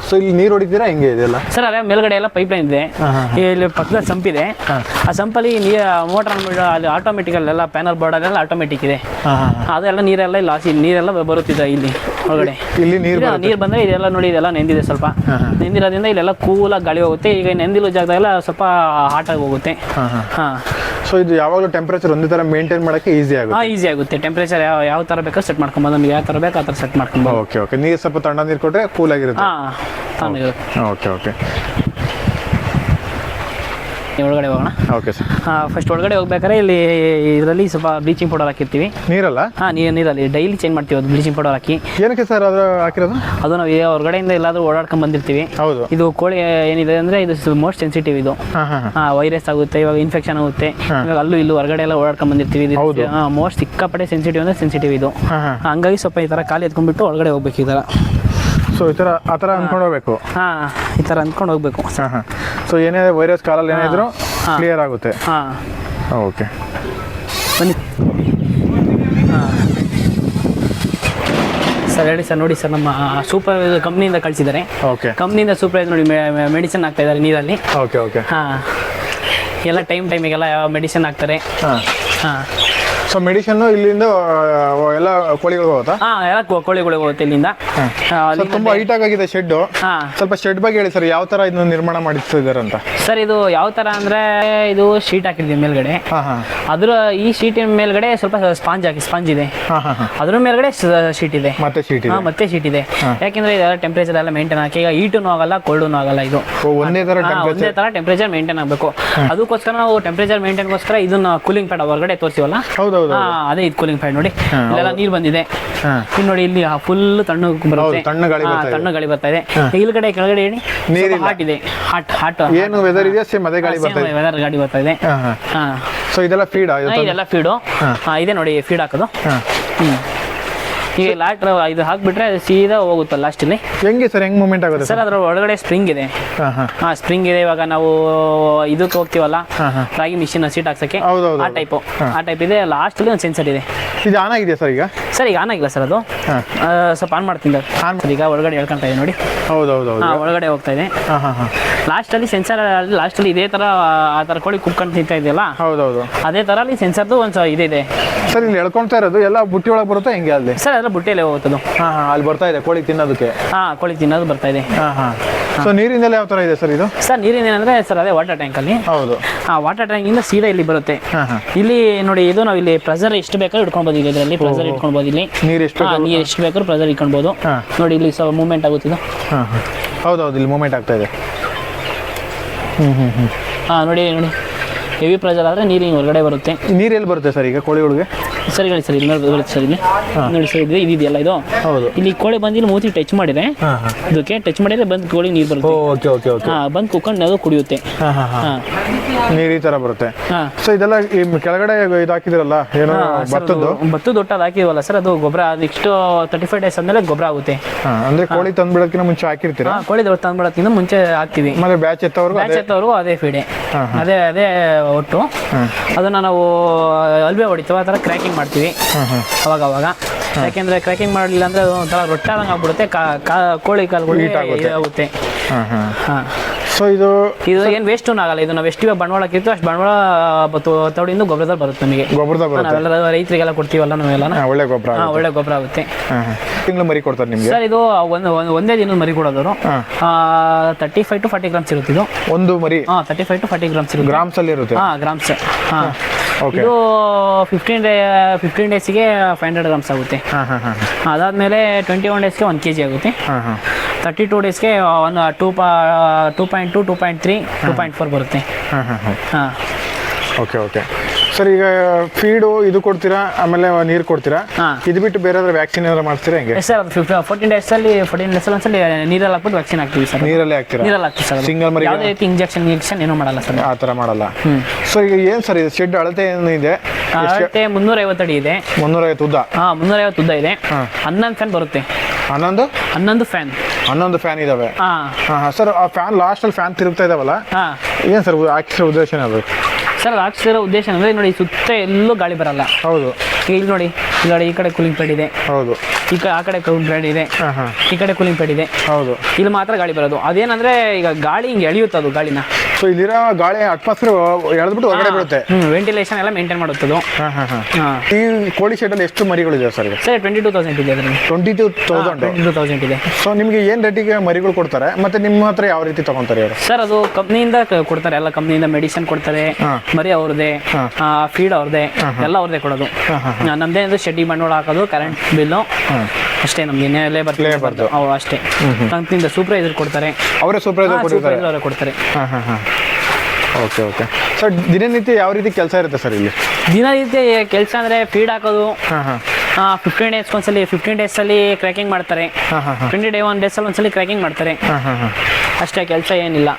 ಸೊ ಇಲ್ಲಿ ನೀರು ಹೊಡಿತೀರಾ? ಹೆಂಗೆ ಇದೆಲ್ಲ ಸರ್ ಅದೇ ಮೇಲ್ಗಡೆ ಎಲ್ಲ ಪೈಪ್ ಲೈನ್ ಇದೆ ಇಲ್ಲಿ ಪಕ್ಕದ ಸಂಪ್ ಇದೆ. ಆ ಸಂಪಲ್ಲಿ ನೀರು ಮೋಟರ್ ಅಲ್ಲಿ ಆಟೋಮೆಟಿಕ್ ಅಲ್ಲೆಲ್ಲ ಪ್ಯಾನಲ್ ಬೋರ್ಡ್ ಅದೆಲ್ಲ ಆಟೋಮೆಟಿಕ್ ಇದೆ ಅದೆಲ್ಲ ನೀರೆಲ್ಲ ಇಲ್ಲಿ. ಆಸಿ ನೀರೆಲ್ಲ ಬರುತ್ತಿದೆ ಇಲ್ಲಿ ಒಳಗಡೆ. ಇಲ್ಲಿ ನೀರು ನೀರು ಬಂದರೆ ಇದೆಲ್ಲ ನೋಡಿ ಇದೆಲ್ಲ ನೆಂದಿದೆ ಸ್ವಲ್ಪ. ನೆಂದಿರೋದ್ರಿಂದ ಇಲ್ಲೆಲ್ಲ ಕೂಲಾಗಿ ಗಾಳಿ ಹೋಗುತ್ತೆ. ಈಗ ನೆಂದಿರೋ ಜಾಗದಾಗೆಲ್ಲ ಸ್ವಲ್ಪ ಹಾಟಾಗಿ ಹೋಗುತ್ತೆ. ಹಾಂ. ಸೊ ಇದು ಯಾವಾಗಲೂ ಟೆಂಪರೇಚರ್ ಒಂದೇ ತರ ಮೇಂಟೈನ್ ಮಾಡಕ್ಕೆ ಈಸಿ ಆಗುತ್ತೆ. ಹಾಂ ಈಸಿ ಆಗುತ್ತೆ. ಟೆಂಪರೇಚರ್ ಯಾವ ಯಾವ ಥರ ಬೇಕೋ ಸೆಟ್ ಮಾಡ್ಕೊಬೋದು. ನಮಗೆ ಯಾವ ಥರ ಬೇಕೋ ಆ ಥರ ಸೆಟ್ ಮಾಡ್ಕೊಬೋದು. ಓಕೆ ಓಕೆ ನೀರು ಸ್ವಲ್ಪ ತಣ್ಣ ನೀರು ಕೊಟ್ಟರೆ ಕೂಲ್ ಆಗಿರುತ್ತೆ. ಹಾಂ ಓಕೆ ಓಕೆ ಒಳಗಡೆ ಹೋಗೋಣ. ಓಕೆ ಸರ್ ಫಸ್ಟ್ ಒಳಗಡೆ ಹೋಗ್ಬೇಕಾದ್ರೆ ಇಲ್ಲಿ ಇದರಲ್ಲಿ ಸ್ವಲ್ಪ ಬ್ಲೀಚಿಂಗ್ ಪೌಡರ್ ಹಾಕಿರ್ತೀವಿ. ನೀರಲ್ಲ? ಹಾಂ ನೀರು ನೀರಲ್ಲಿ. ಡೈಲಿ ಚೇಂಜ್ ಮಾಡ್ತೀವಿ ಅದು ಬ್ಲೀಚಿಂಗ್ ಪೌಡರ್ ಹಾಕಿ. ಏನಕ್ಕೆ ಸರ್ ಅದು ಹಾಕಿರೋದು? ಅದು ನಾವು ಈಗ ಹೊರಗಡೆಯಿಂದ ಎಲ್ಲಾದರೂ ಓಡಾಡ್ಕೊಂಡು ಬಂದಿರ್ತೀವಿ. ಹೌದು. ಇದು ಕೋಳಿ ಏನಿದೆ ಅಂದರೆ ಇದು ಮೋಸ್ಟ್ ಸೆನ್ಸಿಟಿವ್ ಇದು. ವೈರಸ್ ಆಗುತ್ತೆ ಇವಾಗ ಇನ್ಫೆಕ್ಷನ್ ಆಗುತ್ತೆ. ಇವಾಗ ಅಲ್ಲೂ ಇಲ್ಲೂ ಹೊರಗಡೆ ಎಲ್ಲ ಓಡಾಡ್ಕೊಂಡು ಬಂದಿರ್ತೀವಿ. ಇದು ಮೋಸ್ಟ್ ಸಿಕ್ಕಾಪಟ್ಟೆ ಸೆನ್ಸಿಟಿವ್ ಅಂದರೆ ಸೆನ್ಸಿಟಿವ್ ಇದು. ಹಂಗಾಗಿ ಸ್ವಲ್ಪ ಈ ಥರ ಖಾಲಿ ಎತ್ಕೊಂಡ್ಬಿಟ್ಟು ಒಳಗಡೆ ಹೋಗ್ಬೇಕು ಈ ಥರ ಸೊ ಈ ಥರ ಆ ಥರ ಅಂದ್ಕೊಂಡು ಹೋಗ್ಬೇಕು. ಹಾಂ ಈ ಥರ ಅಂದ್ಕೊಂಡು ಹೋಗ್ಬೇಕು. ಹಾಂ ಹಾಂ. ಸೊ ಏನೇ ವೈರಸ್ ಕಾಲಲ್ಲಿ ಏನಾದರೂ ಕ್ಲಿಯರ್ ಆಗುತ್ತೆ. ಹಾಂ. ಓಕೆ. ಬನ್ನಿ. ಹಾಂ. ಸರ್ ಹೇಳಿ ಸರ್ ನೋಡಿ ಸರ್ ನಮ್ಮ ಸೂಪರ್ ಕಂಪ್ನಿಯಿಂದ ಕಳಿಸಿದ್ದಾರೆ. ಓಕೆ. ಕಂಪ್ನಿಯಿಂದ ಸೂಪರ್ ನೋಡಿ ಮೆಡಿಸಿನ್ ಹಾಕ್ತಾ ಇದ್ದಾರೆ ನೀರಲ್ಲಿ. Okay okay. ಹಾಂ. ಎಲ್ಲ ಟೈಮ್ ಟೈಮಿಗೆಲ್ಲ ಯಾವ ಮೆಡಿಸಿನ್ ಹಾಕ್ತಾರೆ. ಹಾಂ. ಹಾಂ. ಸೊ ಮೆಡಿಷನ್ ಇಲ್ಲಿಂದ ಎಲ್ಲ ಕೋಳಿಗಳು ಹೋಗುತ್ತಾ? ಹಾ ಎಲ್ಲ ಕೋಳಿಗಳಿಗೆ ಹೋಗುತ್ತೆ ಇಲ್ಲಿಂದ. ತುಂಬಾ ಹೈಟ್ ಆಗಿದೆ ಶೆಡ್ ಸ್ವಲ್ಪ ಶೆಡ್ ಬಗ್ಗೆ ಹೇಳಿ ಸರ್ ಯಾವ ತರ ಇದನ್ನ ನಿರ್ಮಾಣ ಮಾಡಿಸ್ತಿದ್ದಾರೆ ಅಂತ? ಸರ್ ಇದು ಯಾವ ತರ ಅಂದ್ರೆ ಇದು ಶೀಟ್ ಹಾಕಿದ್ವಿ ಮೇಲ್ಗಡೆ. ಹಾ ಹಾ. ಅದ್ರ ಈ ಶೀಟಿನ ಮೇಲ್ಗಡೆ ಸ್ವಲ್ಪ ಸ್ಪಾಂಜ್ ಹಾಕಿ ಸ್ಪಾಂಜ್ ಇದೆ. ಹಾ ಹಾ ಹಾ. ಅದ್ರ ಮೇಲ್ಗಡೆ ಶೀಟ್ ಇದೆ. ಮತ್ತೆ ಶೀಟ್ ಹಾ ಇದೆ ಮತ್ತೆ ಶೀಟ್ ಇದೆ. ಯಾಕೆಂದ್ರೆ ಇದೆಲ್ಲ ಟೆಂಪರೇಚರ್ ಎಲ್ಲ ಮೇಂಟೈನ್ ಹಾಕಿ ಈಗ ಹೀಟೂ ಆಗಲ್ಲ ಕೋಲ್ಡೂ ಆಗಲ್ಲ ಇದು. ಓ, ಒಂದೇ ತರ ಹಾ, ಒಂದೇ ಟೆಂಪರೇಚರ್ ತರ ಟೆಂಪರೇಚರ್ ಮೇಂಟೈನ್ ಆಗಬೇಕು. ಅದಕ್ಕೋಸ್ಕರ ನಾವು ಟೆಂಪರೇಚರ್ ಮೇಂಟೈನ್ಗೋಸ್ಕರ ಇದನ್ನ ಕೂಲಿಂಗ್ ಪ್ಯಾಡ್ ಹೊರಗಡೆ ತೋರಿಸಿವಲ್ಲ? ಹೌದೌದು ಹಾ ಅದೇ ಇದು ಕೂಲಿಂಗ್ ಫ್ಯಾನ್ ನೋಡಿ. ಇಲ್ಲೆಲ್ಲ ನೀರು ಬಂದಿದೆ. ಇಲ್ಲಿ ನೋಡಿ ಇಲ್ಲಿ ಫುಲ್ ತಣ್ಣು ಬರುತ್ತೆ. ತಣ್ಣು ಗಾಳಿ ಬರ್ತಾ ಇದೆ. ಕಡೆ ಕೆಳಗಡೆ ಹೇಳಿ ನೀರು ಹಾಟ್ ಇದೆ. ಹಾಟ್ ಹಾಟ್ ಏನು ವೆದರ್ ಇದೆ ಸೇಮ್ ಅದೇ ಗಾಳಿ ಬರ್ತಾ ಇದೆ. ವೆದರ್ ಗಾಡಿ ಬರ್ತಾ ಇದೆ. ಸೊ ಇದೆಲ್ಲ ಫೀಡ್ ಇದೆಲ್ಲ ಫೀಡು ಇದೆ ನೋಡಿ ಫೀಡ್ ಹಾಕೋದು. ಹ್ಮ್. ಈಗ ಲಾಟ್ ಇದು ಹಾಕ್ಬಿಟ್ರೆ ಸೀದಾ ಹೋಗುತ್ತೆ ಲಾಸ್ಟಲ್ಲಿ ಹೆಂಗೆ ಸರ್ ಹೆಂಗ್ ಮೂಮೆಂಟ್ ಆಗುತ್ತೆ ಸರ್ ಅದ್ರ ಒಳಗಡೆ ಸ್ಪ್ರಿಂಗ್ ಇದೆ. ಹಾ ಸ್ಪ್ರಿಂಗ್ ಇದೆ ಇವಾಗ ನಾವು ಇದಕ್ಕೆ ಹೋಗ್ತೀವಲ್ಲ. ರಾಗಿ ಮಿಷಿನ್ ಸೀಟ್ ಹಾಕ್ಸಕ್ಕೆ. ಆ ಟೈಪ್ ಆ ಟೈಪ್ ಇದೆ ಲಾಸ್ಟಲ್ಲಿ ಒಂದು ಸೆನ್ಸರ್ ಇದೆ. ಇದು ಆನ್ ಆಗಿದೆ ಸರ್ ಈಗ? ಸರ್ ಈಗ ಆನ್ ಆಗಿಲ್ಲ ಸರ್ ಅದು. ಸ್ವಲ್ಪ ಆನ್ ಮಾಡ್ತೀನಿ ಆನ್ ಸರ್ ಈಗ ಒಳಗಡೆ ಹೇಳ್ಕೊಂತ ಇದೆ ನೋಡಿ. ಹೌದು ಹೌದು ಹೌದು ಒಳಗಡೆ ಹೋಗ್ತಾ ಇದೆ. ಹಾ ಹಾ ಹಾ. ಲಾಸ್ಟಲ್ಲಿ ಸೆನ್ಸರ್ ಲಾಸ್ಟಲ್ಲಿ ಇದೇ ತರ ಆ ಥರ ಕೋಳಿ ಕುಕ್ಕೊಂಡು ತಿಂತಾ ಇದೆಯಲ್ಲ? ಹೌದೌದು. ಅದೇ ಥರ ಅಲ್ಲಿ ಸೆನ್ಸರ್ದು ಒಂದು ಇದೆ ಸರ್ ಇಲ್ಲಿ ಎಳ್ಕೊಳ್ತಾ ಇರೋದು ಎಲ್ಲ ಬುಟ್ಟಿ ಒಳಗೆ ಬರುತ್ತೆ ಹೆಂಗೆ ಅಲ್ಲಿ? ಸರ್ ಅದರ ಬುಟ್ಟಿಯಲ್ಲೇ ಹೋಗುತ್ತದು. ಹಾ ಹಾ ಅಲ್ಲಿ ಬರ್ತಾ ಇದೆ ಕೋಳಿ ತಿನ್ನೋದಕ್ಕೆ. ಹಾ ಕೋಳಿ ತಿನ್ನೋದು ಬರ್ತಾ ಇದೆ. ಹಾ ಹಾ. ಸೊ ನೀರಿಂದೆಲ್ಲ ಯಾವ ತರ ಇದೆ ಸರ್ ಇದು? ಸರ್ ನೀರಿನ ಏನಂದ್ರೆ ಸರ್ ಅದೇ ವಾಟರ್ ಟ್ಯಾಂಕಲ್ಲಿ ಹೌದು. ಆ ವಾಟರ್ ಟ್ಯಾಂಕಿಂದ ಸೀದಾ ಇಲ್ಲಿ ಬರುತ್ತೆ. ಹಾ ಹಾ. ಇಲ್ಲಿ ನೋಡಿ ಇದು ನಾವು ಇಲ್ಲಿ ಪ್ರೆಸರ್ ಎಷ್ಟು ಬೇಕಾದ್ರೂ ಇಟ್ಕೊಳ್ಬೋದು ಇಲ್ಲಿ ಇದರಲ್ಲಿ ಪ್ರೆಸರ್ ಇಟ್ಕೊಳ್ಬೋದು ಇಲ್ಲಿ. ನೀರು ಎಷ್ಟು ಹಾ ನೀರು ಎಷ್ಟು ಬೇಕಾದ್ರೂ ಪ್ರೆಸರ್ ಇಟ್ಕೊಳ್ಬೋದು ಹಾ. ನೋಡಿ ಇಲ್ಲಿ ಸ್ವಲ್ಪ ಮೂವ್ಮೆಂಟ್ ಆಗುತ್ತಿದ್ದು ಹಾ ಹಾ. ಹೌದೌದು ಇಲ್ಲಿ ಮೂಮೆಂಟ್ ಆಗ್ತಾ ಇದೆ. ಹ್ಮ್ ಹ್ಮ್ ಹ್ಮ್. ಹಾ ನೋಡಿ ನೋಡಿ. ಹೆವಿ ಪ್ರೆಷರ್ ಆದರೆ ನೀರು ಹಿಂಗೆ ಹೊರಗಡೆ ಬರುತ್ತೆ. ನೀರು ಎಲ್ಲಿ ಬರುತ್ತೆ ಸರ್ ಈಗ ಕೋಳಿಗಳಿಗೆ ಸರಿ ಹೇಳಿ ಸರ್ ಇಲ್ಲಿ ನೋಡಿ ಬರುತ್ತೆ ಸರ್ ಇಲ್ಲಿ. ನೋಡಿ ಸರ್ ಇದು ಇದೆಯಲ್ಲ ಇದು? ಹೌದು. ಇಲ್ಲಿ ಕೋಳಿ ಬಂದು ಇಲ್ಲಿ ಮೂತಿ ಟಚ್ ಮಾಡಿದ್ರೆ ಹಾ ಇದಕ್ಕೆ ಟಚ್ ಮಾಡಿದ್ರೆ ಬಂದು ಕೋಳಿ ನೀರು ಬರುತ್ತೆ. Okay okay okay. ಹಾಂ ಬಂದು ಕುಕ್ಕೊಂಡು ಅದು ಕುಡಿಯುತ್ತೆ. ಹಾ ಹಾ ಹಾ. ಹಾ. ನೀರು ಈ ತರ ಬರುತ್ತೆ. ಹಾ. ಸೊ ಇದೆಲ್ಲ ಈ ಕೆಳಗಡೆ ಇದು ಹಾಕಿದಿರಲ್ಲ? ಏನೋ ಭತ್ತದ್ದು? ಭತ್ತದ ದೊಡ್ಡದು ಹಾಕಿದ್ವಲ್ಲ ಸರ್ ಅದು ಗೊಬ್ಬರ ನೆಕ್ಸ್ಟ್ ತರ್ಟಿ ಫೈವ್ ಡೇಸ್ ಆದ್ಮೇಲೆ ಗೊಬ್ಬರ ಆಗುತ್ತೆ. ಹಾ ಅಂದ್ರೆ ಕೋಳಿ ತಂದ್ಬಿಡೋಕ್ಕಿಂತ ಮುಂಚೆ ಹಾಕಿರ್ತೀರಾ? ಕೋಳಿ ದೊಡ್ಡ ತಂದ್ಬಿಡೋಕ್ಕಿಂತ ಮುಂಚೆ ಹಾಕ್ತಿವಿ. ಮತ್ತೆ ಬ್ಯಾಚ್ ಎತ್ತವ್ರಿಗೂ ಬ್ಯಾಚ್ ಅದೇ ಎತ್ತವರು ಅದೇ ಫೀಡೆ ಅದೇ ಅದೇ ಒಟ್ಟು. ಅದನ್ನು ನಾವು ಅಲ್ವೆ ಹೊಡಿತೀವಿ ಆ ಥರ ಕ್ರ್ಯಾಕಿಂಗ್ ಮಾಡ್ತೀವಿ. ಅವಾಗ ಅವಾಗ ಯಾಕೆಂದ್ರೆ ಕ್ರ್ಯಾಕಿಂಗ್ ಮಾಡಲಿಲ್ಲ ಅಂದ್ರೆ ಅದು ಒಂಥರ ರೊಟ್ಟಾದಂಗೆ ಆಗ್ಬಿಡುತ್ತೆ ಕಾ- ಕಾ- ಕೋಳಿ ಕಾಲುಗಳು ಹೀಟ್ ಆಗುತ್ತೆ. ಹಾ ಹಾ. ಸೊ ಇದು ಇದು ಏನು ವೇಸ್ಟ್ ಆಗಲ್ಲ. ಇದು ನಾವು ಎಷ್ಟು ಇವಾಗ ಬಂಡವಾಳ ಹಾಕಿರ್ತೀವಿ ಅಷ್ಟು ಬಂಡವಾಳ ತೌಡಿಂದ ಗೊಬ್ಬರದಲ್ಲಿ ಬರುತ್ತೆ ನಮಗೆ. ಗೊಬ್ಬರದಲ್ಲಿ ಬರುತ್ತೆ. ನಾವೆಲ್ಲ ರೈತರಿಗೆಲ್ಲ ಕೊಡ್ತೀವಲ್ಲ ನಾವೆಲ್ಲ ಒಳ್ಳೆ ಗೊಬ್ಬರ ಒಳ್ಳೆ ಗೊಬ್ಬರ ಆಗುತ್ತೆ. ತಿಂಗಳು ಮರಿ ಕೊಡ್ತಾರೆ ನಿಮಗೆ? ಸರ್ ಇದು ಒಂದು ದಿನದ ಮರಿ ಕೊಡೋದವರು thirty five to forty grams ಇರುತ್ತೆ ಇದು. ಒಂದು ಮರಿ? ಹಾಂ thirty five to forty grams ಇರುತ್ತೆ. ಗ್ರಾಮ್ಸ್ ಅಲ್ಲಿ ಇರುತ್ತೆ? ಹಾಂ ಗ್ರಾಮ್ಸ್. ಹಾಂ. ಇದು ಫಿಫ್ಟೀನ್ ಡೇ ಫಿಫ್ಟೀನ್ ಡೇಸಿಗೆ ಫೈವ್ ಹಂಡ್ರೆಡ್ ಗ್ರಾಮ್ಸ್ ಆಗುತ್ತೆ. ಅದಾದ್ಮೇಲೆ ಟ್ವೆಂಟಿ ಒನ್ ಡೇಸ್ಗೆ ಒನ್ ಕೆ ಜಿ ಆಗುತ್ತೆ. ಹಾ ಹಾ. ತರ್ಟಿ ಟೂ ಡೇಸ್ಗೆ ಒಂದು ಟೂ ಪಾ two point two two point three two point four ಬರುತ್ತೆ. ಹಾಂ ಹಾಂ ಹಾಂ ಹಾಂ. Okay okay. ಸರ್ ಈಗ ಫೀಡು ಇದು ಕೊಡ್ತೀರಾ ಆಮೇಲೆ ನೀರು ಕೊಡ್ತೀರಾ? ಹಾ. ಇದು ಬಿಟ್ಟು ಬೇರೆ ವ್ಯಾಕ್ಸಿನ್ ಏನಾದ್ರು ಮಾಡ್ತೀರಾ ಹೆಂಗೆ? ಸರ್ ಫೋರ್ಟೀನ್ ಡೇಸಲ್ಲಿ ಫೋರ್ಟೀನ್ ಡೇಸಲ್ಲಿ ಒಂದ್ಸಲಿ ನೀರಲ್ಲಿ ಹಾಕ್ಬಿಟ್ಟು ವ್ಯಾಕ್ಸಿನ್ ಹಾಕ್ತೀವಿ ಸರ್. ನೀರಲ್ಲೇ ಹಾಕ್ತೀರಾ? ನೀರಲ್ಲಿ ಹಾಕ್ತೀವಿ ಸರ್. ಸಿಂಗಲ್ ಮರಿ ಯಾವುದೇ ರೀತಿ ಇಂಜೆಕ್ಷನ್ ಇಂಜೆಕ್ಷನ್ ಏನೂ ಮಾಡಲ್ಲ ಸರ್. ಆ ಥರ ಮಾಡಲ್ಲ. ಸೊ ಈಗ ಏನು ಸರ್ ಇದು ಶೆಡ್ ಅಳತೆ ಏನಿದೆ ಅಳತೆ ಮುನ್ನೂರೈವತ್ತು ಅಡಿ ಇದೆ. ಮುನ್ನೂರೈವತ್ತು ಉದ್ದ? ಹಾಂ ಮುನ್ನೂರೈವತ್ತು ಉದ್ದ ಇದೆ. ಹನ್ನೊಂದು ಫ್ಯಾನ್ ಬರುತ್ತೆ. ಹನ್ನೊಂದು? ಹನ್ನೊಂದು ಫ್ಯಾನ್ ಹನ್ನೊಂದು ಫ್ಯಾನ್ ಇದಾವೆ. ಸರ್ ಆ ಫ್ಯಾನ್ ಲಾಸ್ಟ್ ಅಲ್ಲಿ ಫ್ಯಾನ್ ತಿರುಗ್ತಾ ಇದಾವಲ್ಲ? ಏನ್ ಸರ್ ಹಾಕ್ಸಿರೋ ಉದ್ದೇಶ ಅದು? ಸರ್ ಅದು ಹಾಕ್ಸಿರೋ ಉದ್ದೇಶ ಅಂದ್ರೆ ನೋಡಿ ಸುತ್ತ ಎಲ್ಲೂ ಗಾಳಿ ಬರಲ್ಲ. ಹೌದು. ಈಗ ಇಲ್ಲಿ ನೋಡಿ ಈ ಕಡೆ ಈ ಕಡೆ ಕೂಲಿಂಗ್ ಪ್ಯಾಡ್ ಇದೆ. ಹೌದು. ಈ ಕಡೆ ಆ ಕಡೆ ಕೂಲಿಂಗ್ ಪ್ಯಾಡ್ ಇದೆ. ಈ ಕಡೆ ಕೂಲಿಂಗ್ ಪ್ಯಾಡ್ ಇದೆ. ಹೌದು. ಇಲ್ಲಿ ಮಾತ್ರ ಗಾಳಿ ಬರೋದು. ಅದೇನಂದ್ರೆ ಈಗ ಗಾಳಿ ಹಿಂಗೆ ಎಳೆಯುತ್ತೆ ಅದು ಗಾಳಿನ. ಸೊ ಇಲ್ಲಿರೋ ಗಾಳಿ ಅಟ್ಮಾಸ್ಫಿಯರ್ ಎಳೆದ್ಬಿಟ್ಟು ಹೊರಗಡೆ ಬಿಡುತ್ತೆ ವೆಂಟಿಲೇಷನ್ ಎಲ್ಲ ಮೇಂಟೈನ್ ಮಾಡುತ್ತದು. ಹಾಂ ಈ ಕೋಳಿ ಶೆಡ್ಡಲ್ಲಿ ಎಷ್ಟು ಮರಿಗಳಿದೆ sir sir twenty two thousand ಇದೆ ಅದರಲ್ಲಿ. Twenty two thousand twenty two thousand ಇದೆ. ಸೊ ನಿಮಗೆ ಏನು ರೇಟಿಗೆ ಮರಿಗಳು ಕೊಡ್ತಾರೆ? ಮತ್ತೆ ನಿಮ್ಮ ಹತ್ರ ಯಾವ ರೀತಿ ತಗೊಂತಾರೆ ಅವರು ಸರ್ ಅದು ಕಂಪ್ನಿಯಿಂದ ಕೊಡ್ತಾರೆ. ಎಲ್ಲ ಕಂಪ್ನಿಯಿಂದ ಮೆಡಿಸಿನ್ ಕೊಡ್ತಾರೆ. ಮರಿ ಅವ್ರದೇ ಫೀಡ್ ಅವ್ರದೇ ಎಲ್ಲ ಅವ್ರದೇ ಕೊಡೋದು. ನಮ್ದೇ ಶೆಡ್ಡಿ ಬಂಡವಾಳ ಹಾಕೋದು ಕರೆಂಟ್ ಬಿಲ್ಲು ಅಷ್ಟೇ ನಮ್ಗೆ ಲೇಬರ್ Labour ದು. ಅವು ಅಷ್ಟೇ. ಕಂಪ್ನಿಯಿಂದ ಸೂಪರ್ವೈಸರ್ ಕೊಡ್ತಾರೆ. ಅವರೇ ಸೂಪರ್ವೈಸರ್ ಕೊಡ್ತಾರೆ ಅವರೇ ಕೊಡ್ತಾರೆ. ಹಾಂ ಹಾಂ ಹಾಂ. ಓಕೆ ಓಕೆ ಸರ್ ದಿನನಿತ್ಯ ಯಾವ ರೀತಿ ಕೆಲಸ ಇರುತ್ತೆ ಸರ್ ಇಲ್ಲಿ? ದಿನನಿತ್ಯ ಕೆಲಸ ಅಂದರೆ ಫೀಡ್ ಹಾಕೋದು. ಹಾಂ ಹಾಂ. ಫಿಫ್ಟೀನ್ ಡೇಸ್ ಒಂದ್ಸಲಿ ಫಿಫ್ಟೀನ್ ಡೇಸಲ್ಲಿ ಕ್ರ್ಯಾಕಿಂಗ್ ಮಾಡ್ತಾರೆ. ಹಾಂ ಹಾಂ ಹಾಂ. ಟ್ವೆಂಟಿ ಡೇ ಒನ್ ಡೇಸಲ್ಲಿ ಒಂದ್ಸಲಿ ಕ್ರ್ಯಾಕಿಂಗ್ ಮಾಡ್ತಾರೆ. ಹಾಂ ಹಾಂ ಹಾಂ. ಅಷ್ಟೇ ಕೆಲಸ ಏನಿಲ್ಲ.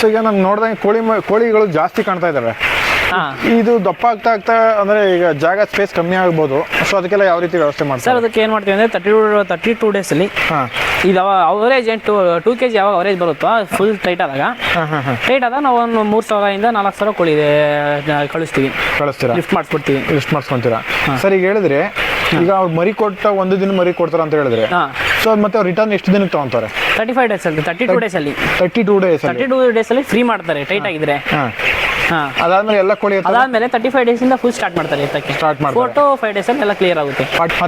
ಸೊ ಈಗ ನಾನು ನೋಡಿದಂಗೆ ಕೋಳಿ ಕೋಳಿಗಳು ಜಾಸ್ತಿ ಕಾಣ್ತಾ ಇದ್ದಾವೆ ಇದು ದಪ್ಪ ಆಗ್ತಾ ಆಗ್ತಾ ಅಂದ್ರೆ ಈಗ ಜಾಗ ಸ್ಪೇಸ್ ಕಮ್ಮಿ ಆಗ್ಬೋದು. ಸೊ ಅದಕ್ಕೆಲ್ಲ ಯಾವ ರೀತಿ ವ್ಯವಸ್ಥೆ ಸರ್ ಮಾಡ್ತಾರೆ ಅದಕ್ಕೆ ಏನು ಮಾಡ್ತೀವಿ ಅಂದ್ರೆ ತರ್ಟಿ ಟೂ ತರ್ಟಿ ಟೂ ಡೇಸಲ್ಲಿ ಅಲ್ಲಿ ಇದು ಅವರೇಜ್ ಏನು ಟು ಟೂ ಕೆ ಜಿ ಯಾವಾಗ ಅವರೇಜ್ ಬರುತ್ತೋ ಫುಲ್ ಟೈಟ್ ಆದಾಗ ಟೈಟ್ ಆದಾಗ ನಾವು ಒಂದು ಮೂರು ಸಾವಿರದಿಂದ ನಾಲ್ಕು ಸಾವಿರ ಕೋಳಿ ಕಳಿಸ್ತೀವಿ. ಕಳಿಸ್ತೀರಾ? ಲಿಫ್ಟ್ ಮಾಡ್ಸ್ಕೊಡ್ತೀವಿ ಲಿಫ್ಟ್ ಮಾಡಿಸ್ಕೊಂತೀರಾ? ಸರ್ ಈಗ ಹೇಳಿದ್ರೆ ಈಗ ಅವ್ರು ಮರಿ ಕೊಟ್ಟ ಒಂದು ದಿನ ಮರಿ ಕೊಡ್ತಾರ ಅಂತ ಹೇಳಿದ್ರೆ ಸೊ ಮತ್ತೆ ಅವ್ರು ರಿಟರ್ನ್ ಎಷ್ಟು ದಿನಕ್ಕೆ ತಗೊಂತಾರೆ? ತರ್ಟಿ ಫೈವ್ ಡೇಸ್ ಅಲ್ಲಿ ತರ್ಟಿ ಟೂ ಅಲ್ಲಿ. Thirty two days thirty two ಡೇಸಲ್ಲಿ ಫ್ರೀ ಮಾಡ್ತಾರೆ ಟೈಟ್ ಆಗಿದ್ರೆ. ಅದಾದ್ಮೇಲೆ ಎಲ್ಲ ಕೋಳಿ ಅದಾದ್ಮೇಲೆ ತರ್ಟಿ ಫೈವ್ ಡೇಸ್ ಇಂದ ಫುಲ್ ಸ್ಟಾರ್ಟ್ ಮಾಡ್ತಾರೆ ಎತ್ತಕ್ಕೆ ಸ್ಟಾರ್ಟ್ ಮಾಡ್ತಾರೆ. ಫೋಟೋ ಫೈವ್ ಡೇಸ್ ಅಲ್ಲಿ ಎಲ್ಲ ಕ್ಲಿಯರ್ ಆಗುತ್ತೆ.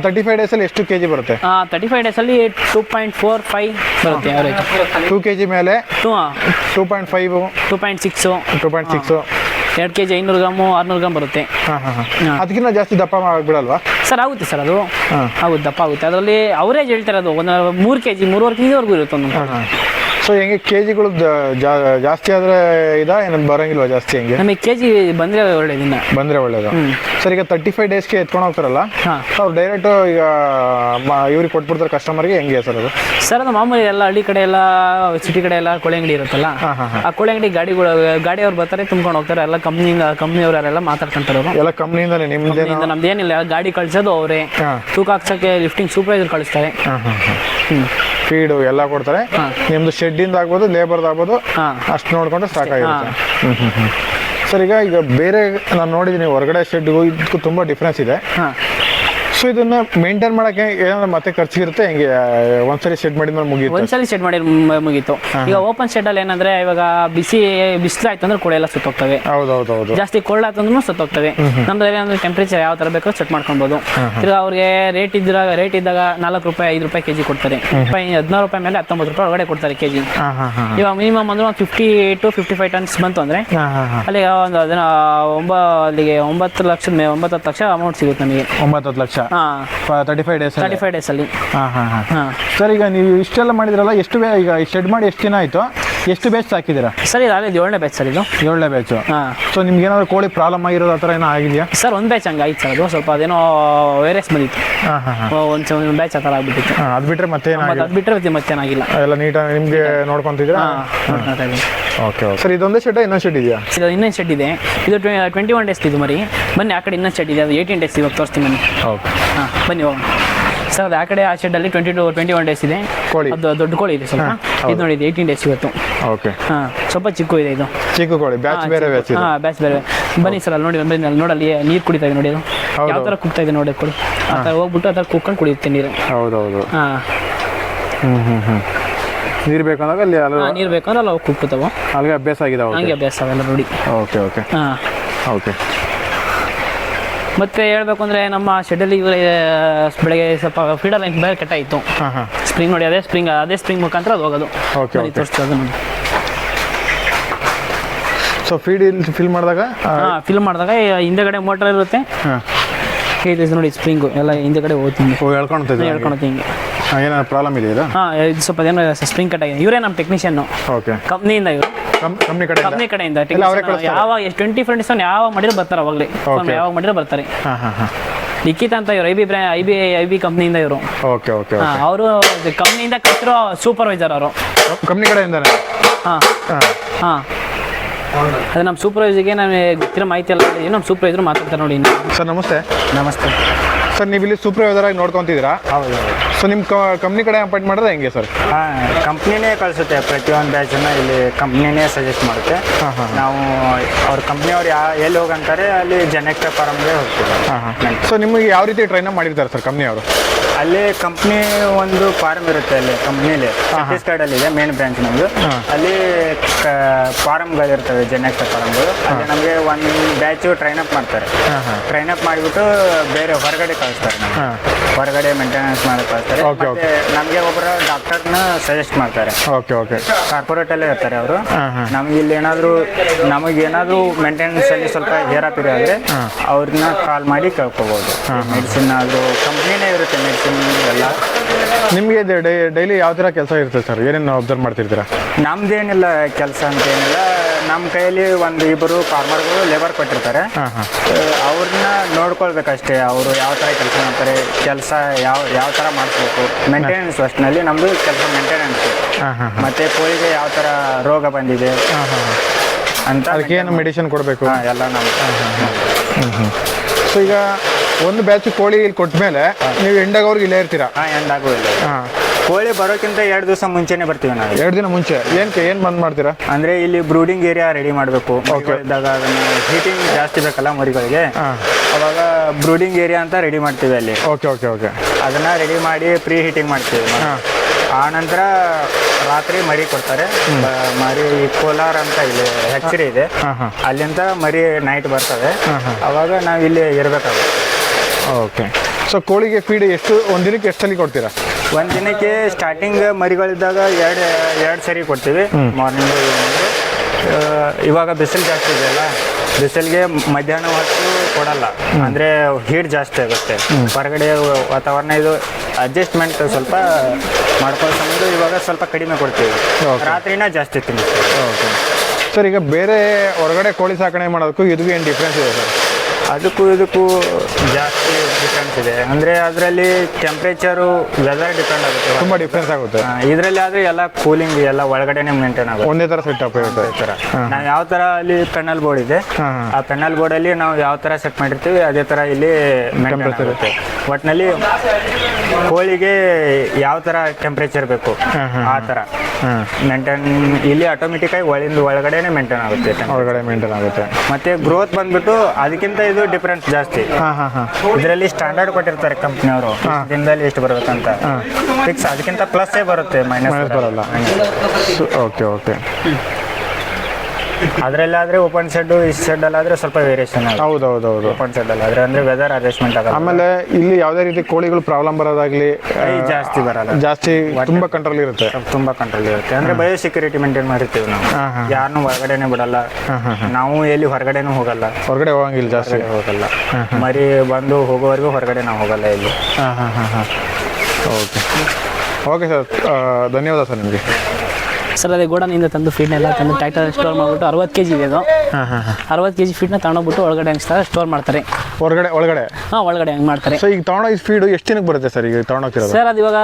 ತರ್ಟಿ ಫೈವ್ ಅಲ್ಲಿ ಎಷ್ಟು ಕೆ ಜಿ ಬರುತ್ತೆ? ತರ್ಟಿ ಫೈವ್ ಡೇಸ್ ಅಲ್ಲಿ ಟೂ ಪಾಯಿಂಟ್ ಫೋರ್ ಫೈವ್ ಬರುತ್ತೆ ಟೂ ಕೆ ಜಿ ಮೇಲೆ two point five two point six two point six ಎರಡು ಕೆ ಜಿ ಐನೂರು ಗ್ರಾಮು ಆರ್ನೂರು ಗ್ರಾಮ್ ಬರುತ್ತೆ. ಅದಕ್ಕಿಂತ ಜಾಸ್ತಿ ದಪ್ಪ ಆಗ್ಬಿಡಲ್ವಾ ಸರ್ ಆಗುತ್ತೆ ಸರ್ ಅದು. ಹೌದು ಆಗುತ್ತೆ ದಪ್ಪ ಆಗುತ್ತೆ. ಅದರಲ್ಲಿ ಅವರೇಜ್ ಹೇಳ್ತಿರೋದು ಒಂದು ಮೂರು ಕೆ ಜಿ ಮೂರುವರೆ ಕೆ ಜಿವರೆಗೂ ಇರುತ್ತೆ ಒಂದು. ಸೊ ಹೆಂಗೆ ಕೆ ಜಿಗಳು ಜಾಸ್ತಿ ಆದರೆ ಇದಾ? ಏನು ಬರೋಂಗಿಲ್ವಾ ಜಾಸ್ತಿ ಹೆಂಗೆ? ನಮಗೆ ಕೆ ಜಿ ಬಂದರೆ ದಿನ ಬಂದರೆ ಒಳ್ಳೇದು? ಸರ್ ಈಗ ತರ್ಟಿ ಫೈವ್ ಡೇಸ್ಗೆ ಎತ್ಕೊಂಡು ಹೋಗ್ತಾರಲ್ಲ? ಅವ್ರು ಡೈರೆಕ್ಟ್ ಈಗ ಮ- ಇವ್ರಿಗೆ ಕೊಟ್ಬಿಡ್ತಾರೆ ಕಸ್ಟಮರ್ಗೆ ಹೆಂಗೆ ಸರ್ ಅದು? ಸರ್ ಅದು ಮಾಮೂಲಿ ಎಲ್ಲ ಹಳ್ಳಿ ಕಡೆ ಎಲ್ಲ ಸಿಟಿ ಕಡೆ ಎಲ್ಲ ಕೋಳಿ ಅಂಗಡಿ ಇರುತ್ತಲ್ಲ? ಆ ಕೋಳಿ ಅಂಗಡಿ ಗಾಡಿಗಳು ಗಾಡಿಯವ್ರು ಬರ್ತಾರೆ ತುಂಬ್ಕೊಂಡು ಹೋಗ್ತಾರೆ. ಎಲ್ಲ ಕಂಪ್ನಿ ಕಂಪ್ನಿಯವ್ರು ಎಲ್ಲ ಮಾತಾಡ್ಕೊಂತಾರೆ ಎಲ್ಲ ಕಂಪ್ನಿಯಿಂದಲೇ ನಿಮ್ದು ನಮ್ದು ಏನಿಲ್ಲ ಗಾಡಿ ಕಳ್ಸೋದು ಅವರೇ. ತೂಕ ಹಾಕ್ಸೋಕ್ಕೆ ಲಿಫ್ಟಿಂಗ್ ಸೂಪರ್ವೈಸರ್ ಕಳಿಸ್ತಾರೆ. ಹ್ಞೂ ಫೀಡು ಎಲ್ಲ ಕೊಡ್ತಾರೆ. ನಿಮ್ದು ಶೆಡ್ ಇಂದ ಆಗ್ಬೋದು ಲೇಬರ್ದು ಆಗ್ಬೋದು ಅಷ್ಟು ನೋಡ್ಕೊಂಡ್ರೆ ಸಾಕಾಗಿರುತ್ತೆ. ಸರ್ ಈಗ ಈಗ ಬೇರೆ ನಾನು ನೋಡಿದ್ದೀನಿ ಹೊರಗಡೆ ಶೆಡ್ಗೂ ಇದಕ್ಕೂ ತುಂಬ ಡಿಫ್ರೆನ್ಸ್ ಇದೆ. ಸೊ ಇದನ್ನ ಮೇಂಟೈನ್ ಮಾಡಕ್ಕೆ ಏನಾದ್ರು ಮತ್ತೆ ಖರ್ಚಿರುತ್ತೆ ಹೆಂಗೆ ಒಂದ್ಸರಿ ಸೆಟ್ ಮಾಡಿದ್ಮೇಲೆ ಮುಗಿಯುತ್ತೆ? ಒಂದ್ಸಲಿ ಸೆಟ್ ಮಾಡಿ ಮುಗೀತು. ಈಗ ಓಪನ್ ಸೆಟ್ ಅಲ್ಲಿ ಏನಂದ್ರೆ ಇವಾಗ ಬಿಸಿ ಬಿಸಿಲಾಯ್ತು ಅಂದ್ರೆ ಕೊಳೆ ಎಲ್ಲ ಸುತ್ತೋಗ್ತವೆ. ಹೌದು ಹೌದು ಹೌದು ಜಾಸ್ತಿ ಆಯ್ತಂದ್ರೂ ಸುತ್ತೋಗ್ತವೆ ನಮ್ದು ಏನಂದ್ರೆ ಟೆಂಪರೇಚರ್ ಯಾವ ತರ ಬೇಕೋ ಸೆಟ್ ಮಾಡ್ಕೊಬಹುದು ತಿರ್ಗಾ ಅವ್ರಿಗೆ ರೇಟ್ ಇದ್ದಾಗ ರೇಟ್ ಇದ್ದಾಗ ನಾಲ್ಕು ರೂಪಾಯಿ ಐದು ರೂಪಾಯಿ ಕೆಜಿ ಕೊಡ್ತಾರೆ. ಹದಿನಾರು ರೂಪಾಯಿ ಮೇಲೆ ಹತ್ತೊಂಬತ್ತು ರೂಪಾಯಿ ಒಳಗಡೆ ಕೊಡ್ತಾರೆ ಕೆಜಿ. ಇವಾಗ ಮಿನಿಮಮ್ ಅಂದ್ರೆ ಒಂದು fifty to fifty five tons ಬಂತು ಅಂದ್ರೆ ಅಲ್ಲಿ ಒಂದು ಅದನ್ನ ಒಂಬ ಅಲ್ಲಿಗೆ ಒಂಬತ್ತು ಲಕ್ಷದ ಒಂಬತ್ತು ಹತ್ತು ಲಕ್ಷ ಅಮೌಂಟ್ ಸಿಗುತ್ತೆ ನಮಗೆ. ಒಂಬತ್ತು lakh. Thirty five days thirty five ಡೇಸಲ್ಲಿ ಹಾಂ ಹಾಂ ಹಾಂ. ಹಾಂ. ಸರ್ ಈಗ ನೀವು ಇಷ್ಟೆಲ್ಲ ಮಾಡಿದ್ರಲ್ಲ ಎಷ್ಟು ಈಗ ಶೆಡ್ ಮಾಡಿ ಎಷ್ಟು ದಿನ ಆಯಿತು? ಎಷ್ಟು ಬ್ಯಾಚ್ ಹಾಕಿದ್ದೀರಾ? ಸರ್ ಇದು ಆಗಿದೆ ಏಳನೇ ಬ್ಯಾಚ್ ಸರ್ ಇದು. ಏಳನೇ ಬ್ಯಾಚು ಹಾಂ. ಸೊ ನಿಮ್ಗೆ ಏನಾದ್ರು ಕೋಳಿ ಪ್ರಾಬ್ಲಮ್ ಆಗಿರೋದು ಆ ಥರ ಏನೋ ಆಗಿದೆಯಾ? ಸರ್ ಒಂದು ಬ್ಯಾಚ್ ಹಂಗೆ ಆಯ್ತು ಸರ್ ಅದು. ಸ್ವಲ್ಪ ಅದೇನೋ ವೈರಸ್ ಬಂದಿತ್ತು. ಹಾಂ ಹಾಂ ಹಾಂ. ಒಂದು ಒಂದು ಬ್ಯಾಚ್ ಆ ಥರ ಆಗ್ಬಿಟ್ಟಿತ್ತು. ಹಾಂ ಅದು ಬಿಟ್ಟರೆ ಮತ್ತೆ ಮತ್ತೆ ಅದು ಬಿಟ್ಟರೆ ಮತ್ತೆ ಏನಾಗಿಲ್ಲ ಎಲ್ಲ ನೀಟಾಗಿ ನಿಮಗೆ ನೋಡ್ಕೊಂತಿದ್ದೀರಾ? ಹಾಂ ಓಕೆ ಓಕೆ ಸರ್ ಇದೊಂದೇ ಶೆಡ್ ಇನ್ನೊಂದು ಶೆಡ್ ಇದೆಯಾ? ಇದು ಇನ್ನೊಂದು ಶೆಡ್ ಇದೆ. ಇದು ಟ್ವೆಂಟಿ ಒನ್ ಡೇಸ್ ಇದು ಮರಿ. ಬನ್ನಿ ಆ ಕಡೆ ಇನ್ನೊಂದು ಶೆಡ್ ಇದೆ. ಅದು ಏಯ್ಟೀನ್ ಡೇಸ್ ಇವಾಗ ತೋರಿಸ್ತೀನಿ ಬನ್ನಿ. ಓಕೆ ಹಾಂ ಬನ್ನಿ ಹೋಗೋಣ. ಸರ್ ಅದು ಆ ಕಡೆ ಆ ಶೆಡ್ಡಲ್ಲಿ twenty to twenty one days ಇದೆ. ಕೋಳಿ. ಅದು ದೊಡ್ಡ ಕೋಳಿ ಇದೆ ಸ್ವಲ್ಪ. ಇದು ನೋಡಿ ಇದು ಏಯ್ಟೀನ್ ಡೇಸ್ ಇವತ್ತು. ಓಕೆ ಹಾಂ ಸ್ವಲ್ಪ ಚಿಕ್ಕು ಇದೆ ಇದು. ಚಿಕ್ಕ ಕೋಳಿ ಬ್ಯಾಚ್ ಬೇರೆ ಬ್ಯಾಚ್ ಇದೆ. ಹಾಂ ಬ್ಯಾಚ್ ಬೇರೆ. ಬನ್ನಿ ಸರ್ ಅಲ್ಲಿ ನೋಡಿ ಬನ್ನಿ ಅಲ್ಲಿ ನೋಡಲ್ಲಿ ನೀರು ಕುಡಿತಾ ಇದೆ ನೋಡಿ ಅದು ಯಾವ ಥರ ಕುಗ್ತಾ ಇದೆ ನೋಡಿ ಕೊಡಿ. ಆ ಥರ ಹೋಗ್ಬಿಟ್ಟು ಆ ಥರ ಕುಕ್ಕೊಂಡು ಕುಡಿಯುತ್ತೆ ನೀರು. ಹೌದು ಹಾಂ. ಹ್ಞೂ ಹ್ಞೂ ಹ್ಞೂ ನೀರು ಬೇಕಂದಾಗ ಅಲ್ಲಿ ಅಲ್ಲಿ ನೀರು ಬೇಕಂದ್ರೆ ಅಲ್ಲಿ ಹೋಗಿ ಕುಕ್ಕುತ್ತವ. ಅಲ್ಲಿಗೆ ಅಭ್ಯಾಸ ಆಗಿದೆ ಹಂಗೆ ಅಭ್ಯಾಸ ಅವೆಲ್ಲ ನೋಡಿ. ಓಕೆ ಓಕೆ ಹಾಂ. ಓಕೆ ಮತ್ತೆ ಹೇಳ್ಬೇಕು ಅಂದರೆ ನಮ್ಮ ಶೆಡ್ಡಲ್ಲಿ ಇವರು ಬೆಳಗ್ಗೆ ಸ್ವಲ್ಪ ಫೀಡರ್ ಲೈನ್ ಬೇರೆ ಕೆಟ್ಟ ಇತ್ತು ಸ್ಪ್ರಿಂಗ್ ನೋಡಿ ಅದೇ ಸ್ಪ್ರಿಂಗ್ ಅದೇ ಸ್ಪ್ರಿಂಗ್ ಮುಖಾಂತರ ಅದು ಹೋಗೋದು. ಓಕೆ ನೋಡಿ. ಸೊ ಫೀಡ್ ಇಲ್ಲಿ ಫಿಲ್ ಮಾಡಿದಾಗ ಹಾಂ ಫಿಲ್ ಮಾಡಿದಾಗ ಹಿಂದೆಗಡೆ ಮೋಟರ್ ಇರುತ್ತೆ. ಇದು ನೋಡಿ ಸ್ಪ್ರಿಂಗು ಎಲ್ಲ ಹಿಂದೆಗಡೆ ಹೋಗ್ತೀನಿ. ಹೇಳ್ಕೊಳ್ತೀನಿ ಹೇಳ್ಕೊಳ್ತೀನಿ ಏನಾದ್ರು ಪ್ರಾಬ್ಲಮ್ ಇದೆ ಇದು ಹಾಂ ಇದು ಸ್ವಲ್ಪ ಏನೋ ಸ್ಪ್ರಿಂಗ್ ಕಟ್ ಆಗಿದೆ. ಇವರೇ ನಮ್ಮ ಟೆಕ್ನಿಷಿಯನ್ ಓಕೆ ಕಂಪ್ನಿಯಿಂದ ಇವರು. ಕಂಪ್ನಿ ಕಡೆ ಕಂಪ್ನಿ ಕಡೆಯಿಂದ technician ಯಾವ ಎಷ್ಟು ಟ್ವೆಂಟಿ ಫೋರ್ ಡೇಸ್ ಯಾವಾಗ ಮಾಡಿದ್ರು ಬರ್ತಾರೆ ಅವಾಗಲೇ. Okay. ಯಾವಾಗ ಮಾಡಿದ್ರು ಬರ್ತಾರೆ. ಹಾಂ ಹಾಂ ಹಾಂ. ಲಿಖಿತ್ ಅಂತ ಇವರು ಐ ಬಿ ಬ್ರ್ಯಾ ಐ ಬಿ ಐ ಬಿ ಕಂಪ್ನಿಯಿಂದ ಇವರು. ಓಕೆ ಓಕೆ ಹಾಂ ಅವರು ಕಂಪ್ನಿಯಿಂದ ಕಟ್ಟಿರೋ ಸೂಪರ್ವೈಸರ್ ಅವರು. ಕಂಪ್ನಿ ಕಡೆ ಹಾಂ. ಹಾಂ. ಹಾಂ. ಅದು ನಮ್ಮ ಸೂಪರ್ವೈಸರ್ಗೆ ನಮಗೆ ಗೊತ್ತಿರೋ ಮಾಹಿತಿ ಎಲ್ಲ ಏನೋ ನಮ್ಮ ಸೂಪರ್ವೈಸರ್ ಮಾತಾಡ್ತಾರೆ ನೋಡಿ ಇನ್ನು. ಸರ್ ನಮಸ್ತೆ. ನಮಸ್ತೆ. ಸರ್ ನೀವು ಇಲ್ಲಿ ಸೂಪರ್ವೈಸರ್ ಆಗಿ ನೋಡ್ಕೊಂತಿದ್ದೀರಾ? ಹೌದು ಸೊ ನಿಮ್ಮ ಕಂಪ್ನಿ ಕಡೆ ಅಪಾಯಿಂಟ್ ಮಾಡಿದ್ರೆ ಹೆಂಗೆ ಸರ್? ಹಾಂ ಕಂಪ್ನಿನೇ ಕಳಿಸುತ್ತೆ. ಪ್ರತಿಯೊಂದು ಬ್ಯಾಚನ್ನು ಇಲ್ಲಿ ಕಂಪ್ನಿನೇ ಸಜೆಸ್ಟ್ ಮಾಡುತ್ತೆ. ಹಾಂ ಹಾಂ ನಾವು ಅವ್ರ ಕಂಪ್ನಿಯವ್ರು ಯಾ ಎಲ್ಲಿ ಹೋಗಂತಾರೆ ಅಲ್ಲಿ ಜನಕ್ಕೆ ಫಾರಮ್ಗೆ ಹೋಗ್ತಾರೆ ಹಾಂ ಹಾಂ. ಸೊ ನಿಮಗೆ ಯಾವ ರೀತಿ ಟ್ರೈನ್ ಮಾಡಿರ್ತಾರೆ ಸರ್ ಕಂಪ್ನಿಯವರು ಅಲ್ಲಿ ಕಂಪ್ನಿ ಒಂದು ಫಾರ್ಮ್ ಇರುತ್ತೆ ಅಲ್ಲಿ ಕಂಪ್ನಿಲಿ ಛತ್ತೀಸ್ಗಢಲ್ಲಿ ಇದೆ ಮೇನ್ ಬ್ರಾಂಚ್ ನಮ್ದು. ಅಲ್ಲಿ ಫಾರಮ್ಗಳಿರ್ತವೆ ಜನಕ್ಕೆ ಫಾರಮ್ಗಳು ಅಲ್ಲಿ ನಮಗೆ ಒಂದು ಬ್ಯಾಚು ಟ್ರೈನ್ ಅಪ್ ಮಾಡ್ತಾರೆ. ಟ್ರೈನ್ ಅಪ್ ಮಾಡಿಬಿಟ್ಟು ಬೇರೆ ಹೊರಗಡೆ ಕಳಿಸ್ತಾರೆ ಹೊರಗಡೆ ಮೇಂಟೆನೆನ್ಸ್ ಮಾಡಕ್ಕೆ ಕಳಿಸ್ತಾರೆ. ನಮ್ಗೆ ಮತ್ತೆ ನಮಗೆ ಒಬ್ಬರು ಡಾಕ್ಟರ್ನ ಸಜೆಸ್ಟ್ ಮಾಡ್ತಾರೆ. ಓಕೆ ಓಕೆ ಕಾರ್ಪೊರೇಟ್ ಅಲ್ಲೇ ಇರ್ತಾರೆ ಅವರು. ನಮಗೆ ಇಲ್ಲಿ ಏನಾದರೂ ನಮಗೆ ಏನಾದರೂ ಮೇಂಟೆನೆನ್ಸ್ ಅಲ್ಲಿ ಸ್ವಲ್ಪ ಹೇರಾಪಿರಿ ಆದರೆ ಅವ್ರನ್ನ ಕಾಲ್ ಮಾಡಿ ಕೇಳ್ಕೊಬೋದು. ಮೆಡಿಸಿನ್ ಆದ್ರೂ ಕಂಪ್ನಿನೇ ಇರುತ್ತೆ ಮೆಡಿಸಿನ್ ಎಲ್ಲ. ನಿಮಗೆ ಡೈಲಿ ಯಾವ ಥರ ಕೆಲಸ ಇರ್ತದೆ ಸರ್? ಏನೇನು ಅಬ್ಸರ್ವ್ ಮಾಡ್ತಿರ್ತೀರಾ? ನಮ್ದೇನಿಲ್ಲ ಕೆಲಸ ಅಂತ ಏನಿಲ್ಲ. ನಮ್ಮ ಕೈಯಲ್ಲಿ ಒಂದು ಇಬ್ಬರು ಫಾರ್ಮರ್ಗಳು ಲೇಬರ್ ಕೊಟ್ಟಿರ್ತಾರೆ. ಅವ್ರನ್ನ ನೋಡ್ಕೊಳ್ಬೇಕಷ್ಟೇ ಅವರು ಯಾವ ಥರ ಕೆಲಸ ಮಾಡ್ತಾರೆ ಕೆಲಸ ಯಾವ ಯಾವ ಥರ ಮಾಡಿಸ್ಬೇಕು. ಮೇಂಟೆನೆನ್ಸ್ ಫಸ್ಟ್ನಲ್ಲಿ ನಮ್ಮದು ಕೆಲಸ ಮೇಂಟೆನೆನ್ಸ್ ಮತ್ತು ಹಾಂ ಮತ್ತೆ ಕೋಳಿಗೆ ಯಾವ ಥರ ರೋಗ ಬಂದಿದೆ. ಅಂತ ಅದಕ್ಕೆ ಏನು ಮೆಡಿಸಿನ್ ಕೊಡಬೇಕು? ಎಲ್ಲ ನಮ್ಮ ಸೊ ಈಗ ಒಂದು ಬ್ಯಾಚ್ ಕೋಳಿ ಇಲ್ಲಿ ಕೊಟ್ಟ ಮೇಲೆ ನೀವು ಎಂಡಾಗವ್ರಿಗೆ ಇಲ್ಲೇ ಇರ್ತೀರಾ? ಹಾಂ ಎಂಡ್ ಆಗೋದಿಲ್ಲ ಹಾಂ. ಕೋಳಿ ಬರೋಕ್ಕಿಂತ ಎರಡು ದಿವಸ ಮುಂಚೆನೆ ಬರ್ತೀವಿ ನಾವು ಎರಡು ದಿನ ಮುಂಚೆ. ಏನಕ್ಕೆ ಏನು ಬಂದ್ ಮಾಡ್ತೀರಾ? ಅಂದ್ರೆ ಇಲ್ಲಿ ಬ್ರೂಡಿಂಗ್ ಏರಿಯಾ ರೆಡಿ ಮಾಡಬೇಕು. ಓಕೆ ಇದ್ದಾಗ ಅದನ್ನು ಹೀಟಿಂಗ್ ಜಾಸ್ತಿ ಬೇಕಲ್ಲ ಮರಿಗಳಿಗೆ. ಅವಾಗ ಬ್ರೂಡಿಂಗ್ ಏರಿಯಾ ಅಂತ ರೆಡಿ ಮಾಡ್ತೀವಿ ಅಲ್ಲಿ. ಓಕೆ ಓಕೆ ಓಕೆ ಅದನ್ನ ರೆಡಿ ಮಾಡಿ ಪ್ರೀ ಹೀಟಿಂಗ್ ಮಾಡ್ತೀವಿ ಆ ನಂತರ ರಾತ್ರಿ ಮರಿ ಕೊಡ್ತಾರೆ. ಮರಿ ಕೋಲಾರ ಅಂತ ಇಲ್ಲಿ ಹೆಚ್ಚರಿ ಇದೆ. ಅಲ್ಲಿಂದ ಮರಿ ನೈಟ್ ಬರ್ತದೆ. ಅವಾಗ ನಾವು ಇಲ್ಲಿ ಇರಬೇಕಾಗುತ್ತೆ. ಓಕೆ ಸೊ ಕೋಳಿಗೆ ಫೀಡ್ ಎಷ್ಟು ಒಂದು ದಿನಕ್ಕೆ ಎಷ್ಟು ಸಲ ಕೊಡ್ತೀರಾ? ಒಂದು ದಿನಕ್ಕೆ ಸ್ಟಾರ್ಟಿಂಗ್ ಮರಿಗಳಿದ್ದಾಗ ಎರಡು ಎರಡು ಸರಿ ಕೊಡ್ತೀವಿ. ಮಾರ್ನಿಂಗ್ ಇವಾಗ ಬಿಸಿಲು ಜಾಸ್ತಿ ಇದೆಯಲ್ಲ ಬಿಸಿಲಿಗೆ ಮಧ್ಯಾಹ್ನ ಹೊತ್ತು ಕೊಡಲ್ಲ. ಅಂದರೆ ಹೀಟ್ ಜಾಸ್ತಿ ಆಗುತ್ತೆ. ಹೊರಗಡೆ ವಾತಾವರಣ ಇದು ಅಡ್ಜಸ್ಟ್ಮೆಂಟ್ ಸ್ವಲ್ಪ ಮಾಡ್ಕೊಳ್ಳೋ ಇವಾಗ ಸ್ವಲ್ಪ ಕಡಿಮೆ ಕೊಡ್ತೀವಿ. ರಾತ್ರಿನ ಜಾಸ್ತಿ ತಿನ್ನಿಸ್ತೀವಿ. ಓಕೆ ಸರ್ ಈಗ ಬೇರೆ ಹೊರಗಡೆ ಕೋಳಿ ಸಾಕಣೆ ಮಾಡೋದಕ್ಕೂ ಇದಕ್ಕೂ ಏನು ಡಿಫ್ರೆನ್ಸ್ ಇದೆ ಸರ್ ಅದಕ್ಕೂ ಇದಕ್ಕೂ ಜಾಸ್ತಿ ಡಿಫ್ರೆನ್ಸ್ ಇದೆ. ಅಂದರೆ ಅದರಲ್ಲಿ ಟೆಂಪ್ರೇಚರು ವೆದರ್ ಡಿಪೆಂಡ್ ಆಗುತ್ತೆ. ತುಂಬ ಡಿಫ್ರೆನ್ಸ್ ಆಗುತ್ತೆ. ಇದರಲ್ಲಿ ಆದರೆ ಎಲ್ಲ ಕೂಲಿಂಗ್ ಎಲ್ಲ ಒಳಗಡೆನೆ ಮೇಂಟೈನ್ ಆಗುತ್ತೆ. ಒಂದೇ ತರ ಸೆಟ್ ಅಪ್ ಇರುತ್ತೆ ಈ ಥರ ನಾವು ಯಾವ ತರ ಅಲ್ಲಿ ಪೆನಲ್ ಬೋರ್ಡ್ ಇದೆ ಆ ಪೆನಲ್ ಬೋರ್ಡ್ ಅಲ್ಲಿ ನಾವು ಯಾವ ತರ ಸೆಟ್ ಮಾಡಿರ್ತೀವಿ ಅದೇ ತರ ಇಲ್ಲಿ ಮೇಂಟೈನ್. ಆಗುತ್ತೆ. ಒಟ್ಟಿನಲ್ಲಿ ಕೋಳಿಗೆ ಯಾವ ತರ ಟೆಂಪ್ರೇಚರ್ ಬೇಕು? ಆ ತರ. ಹಾಂ ಮೇಂಟೈನ್ ಇಲ್ಲಿ ಆಟೋಮೆಟಿಕ್ ಆಗಿ ಒಳಿಂದ ಒಳಗಡೆನೆ ಮೇಂಟೈನ್ ಆಗುತ್ತೆ ಒಳಗಡೆ ಮೇಂಟೈನ್ ಆಗುತ್ತೆ. ಮತ್ತೆ ಗ್ರೋತ್ ಬಂದ್ಬಿಟ್ಟು ಅದಕ್ಕಿಂತ ಇದು ಡಿಫ್ರೆನ್ಸ್ ಜಾಸ್ತಿ. ಹಾಂ ಹಾಂ ಹಾಂ. ಇದರಲ್ಲಿ ಸ್ಟ್ಯಾಂಡರ್ಡ್ ಕೊಟ್ಟಿರ್ತಾರೆ ಕಂಪ್ನಿಯವರು ದಿನದಲ್ಲಿ ಎಷ್ಟು ಬರಬೇಕಂತ ಫಿಕ್ಸ್ ಅದಕ್ಕಿಂತ ಪ್ಲಸ್ ಬರುತ್ತೆ ಮೈನಸ್ ಬರಲ್ಲ. ಓಕೆ ಓಕೆ ಅದರಲ್ಲಾದ್ರೆ ಓಪನ್ ಶೆಡ್ ಈ ಶೆಡ್ ಅಲ್ಲಾದ್ರೆ ಸ್ವಲ್ಪ ವೇರಿಯೇಷನ್ ಹೌದು ಹೌದು ಹೌದು ಓಪನ್ ಶೆಡ್ ಅಲ್ಲಿ ಆದ್ರೆ ಅಂದ್ರೆ ವೆದರ್ ಅಡ್ಜಸ್ಟ್ಮೆಂಟ್ ಆಗಲ್ಲ ಆಮೇಲೆ ಇಲ್ಲಿ ಯಾವುದೇ ರೀತಿ ಕೋಳಿಗಳು ಪ್ರಾಬ್ಲಮ್ ಬರೋದಾಗ್ಲಿ ಜಾಸ್ತಿ ಬರಲ್ಲ. ಜಾಸ್ತಿ ತುಂಬಾ ಕಂಟ್ರೋಲ್ ಇರುತ್ತೆ. ತುಂಬಾ ಕಂಟ್ರೋಲ್ ಇರುತ್ತೆ. ಅಂದ್ರೆ ಬಯೋ ಸೆಕ್ಯೂರಿಟಿ ಮೇಂಟೈನ್ ಮಾಡಿರ್ತೀವಿ ನಾವು. ಯಾರನ್ನು ಹೊರಗಡೆನೆ ಬಿಡಲ್ಲ. ನಾವು ಎಲ್ಲಿ ಹೊರಗಡೆನೂ ಹೋಗಲ್ಲ. ಹೊರಗಡೆ ಹೋಗಂಗಿಲ್ಲ ಜಾಸ್ತಿ. ಹೋಗಲ್ಲ. ಮರಿ ಬಂದು ಹೋಗೋವರೆಗೂ ಹೊರಗಡೆ ನಾವು ಹೋಗಲ್ಲ ಇಲ್ಲಿ. ಓಕೆ ಓಕೆ ಸರ್ ಧನ್ಯವಾದ ಸರ್ ನಿಮಗೆ. ಸರ್ ಅದೇ ಗೋಡನಿಂದ ತಂದು ಫೀಡ್ನೆಲ್ಲ ತಂದು ಟ್ರ್ಯಾಕ್ಟರ್ ಸ್ಟೋರ್ ಮಾಡಿಬಿಟ್ಟು ಅರವತ್ತು ಕೆ ಜಿ ಇದೆ. ಅದು ಹಾಂ ಹಾಂ ಹಾಂ. ಅರವತ್ತು ಕೆ ಜಿ ಫೀಡ್ನ ತಗೊಂಡೋಗ್ಬಿಟ್ಟು ಒಳಗಡೆ ಹಂಗಿಸ್ತಾರೆ ಸ್ಟೋರ್ ಮಾಡ್ತಾರೆ. ಹೊರಗಡೆ ಒಳಗಡೆ? ಹಾಂ ಒಳಗಡೆ ಹಂಗೆ ಮಾಡ್ತಾರೆ. ಸೊ ಈಗ ತೊಗೊಂಡೋಗಿ ಫೀಡು ಎಷ್ಟು ದಿನಕ್ಕೆ ಬರುತ್ತೆ ಸರ್ ಈಗ ತೊಗೊಂಡೋಗ್ತಿರೋದು ಸರ್ ಅದು ಇವಾಗ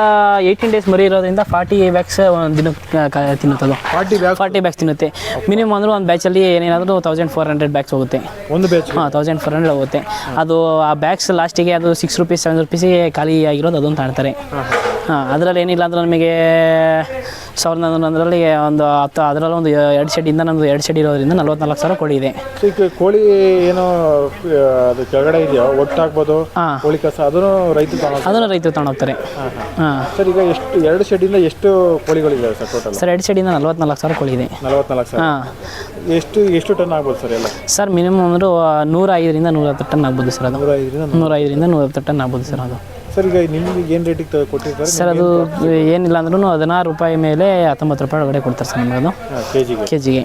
ಏಯ್ಟೀನ್ ಡೇಸ್ ಮರಿ ಇರೋದ್ರಿಂದ ಫಾರ್ಟಿ ಬ್ಯಾಗ್ಸ್ ಒಂದು ದಿನಕ್ಕೆ ತಿನ್ನುತ್ತದು. ಫಾರ್ಟಿ ಬ್ಯಾಗ್ ಫಾರ್ಟಿ ಬ್ಯಾಗ್ಸ್ ತಿನ್ನುತ್ತೆ. ಮಿನಿಮಮ್ ಅಂದ್ರೆ ಒಂದು ಬ್ಯಾಚಲ್ಲಿ ಏನೇನಾದರೂ ತೌಸಂಡ್ ಫೋರ್ ಹಂಡ್ರೆಡ್ ಬ್ಯಾಗ್ಸ್ ಹೋಗುತ್ತೆ. ಒಂದು ಬ್ಯಾಚ್ ಹಾಂ ತೌಸಂಡ್ ಫೋರ್ ಹಂಡ್ರೆಡ್ ಹೋಗುತ್ತೆ. ಅದು ಆ ಬ್ಯಾಗ್ಸ್ ಲಾಸ್ಟಿಗೆ ಅದು ಸಿಕ್ಸ್ ರುಪೀಸ್ ಸೆವೆನ್ ರುಪೀಸಿಗೆ ಖಾಲಿ ಆಗಿರೋದು ಅದೊಂದು ತಾಣ್ತಾರೆ ಹಾಂ ಅದರಲ್ಲಿ ಏನಿಲ್ಲ ಅಂದ್ರೆ ನಮಗೆ ಸಾವಿರದ ಹನ್ನೊಂದರಲ್ಲಿ ಒಂದು ಹತ್ತು ಅದರಲ್ಲಿ ಒಂದು ಎರಡು ಶೆಡ್ಡಿಂದ ನಮ್ಮದು ಎರಡು ಶೆಡ್ ಇರೋದ್ರಿಂದ ನಲ್ವತ್ನಾಲ್ಕು ಸಾವಿರ ಕೋಳಿ ಇದೆ. ಈಗ ಕೋಳಿ ಏನು ಅದು ಕೆಳಗಡೆ ಇದೆಯೋ? ಒಟ್ಟು ಹಾಕ್ಬೋದು ಹಾಂ. ಕೋಳಿ ಕಸ ಅದನ್ನು ರೈತರು ಅದನ್ನು ರೈತರು ತಗೊಂಡೋಗ್ತಾರೆ ಹಾಂ ಸರ್ ಈಗ ಎಷ್ಟು ಎರಡು ಶೆಡ್ಡಿಂದ ಎಷ್ಟು ಕೋಳಿಗಳಿದೆ ಸರ್ ಟೋಟಲ್ ಸರ್ ಎರಡು ಶೆಡ್ಡಿಂದ ನಲ್ವತ್ನಾಲ್ಕು ಸಾವಿರ ಕೋಳಿ ಇದೆ. ನಲವತ್ನಾಲ್ಕು ಸಾವಿರ. ಹಾಂ. ಎಷ್ಟು ಎಷ್ಟು ಟನ್ ಆಗ್ಬೋದು ಸರ್ ಎಲ್ಲ? ಸರ್ ಮಿನಿಮಮ್ ಅಂದ್ರೆ ನೂರ ಐದರಿಂದ ನೂರ ಹತ್ತು ಟನ್ ಆಗ್ಬೋದು ಸರ್ ಅದು. ನೂರ ಐದರಿಂದ ನೂರ ಐದರಿಂದ ನೂರ ಹತ್ತು ಟನ್ ಆಗ್ಬೋದು ಸರ್ ಅದು. ಸರ್ ಈಗ ನಿಮ್ಗೆ ಏನು ರೇಟಿಗೆ ಕೊಟ್ಟಿರ್ತಾರೆ? ಸರ್ ಅದು ಏನಿಲ್ಲ ಅಂದ್ರೂ ಹದಿನಾರು ರೂಪಾಯಿ ಮೇಲೆ ಹತ್ತೊಂಬತ್ತು ರೂಪಾಯಿ ಒಳಗಡೆ ಕೊಡ್ತಾರೆ ಸರ್ ನಮಗೆ ಅದು. ಕೆ ಜಿಗೆ ಕೆ ಜಿಗೆ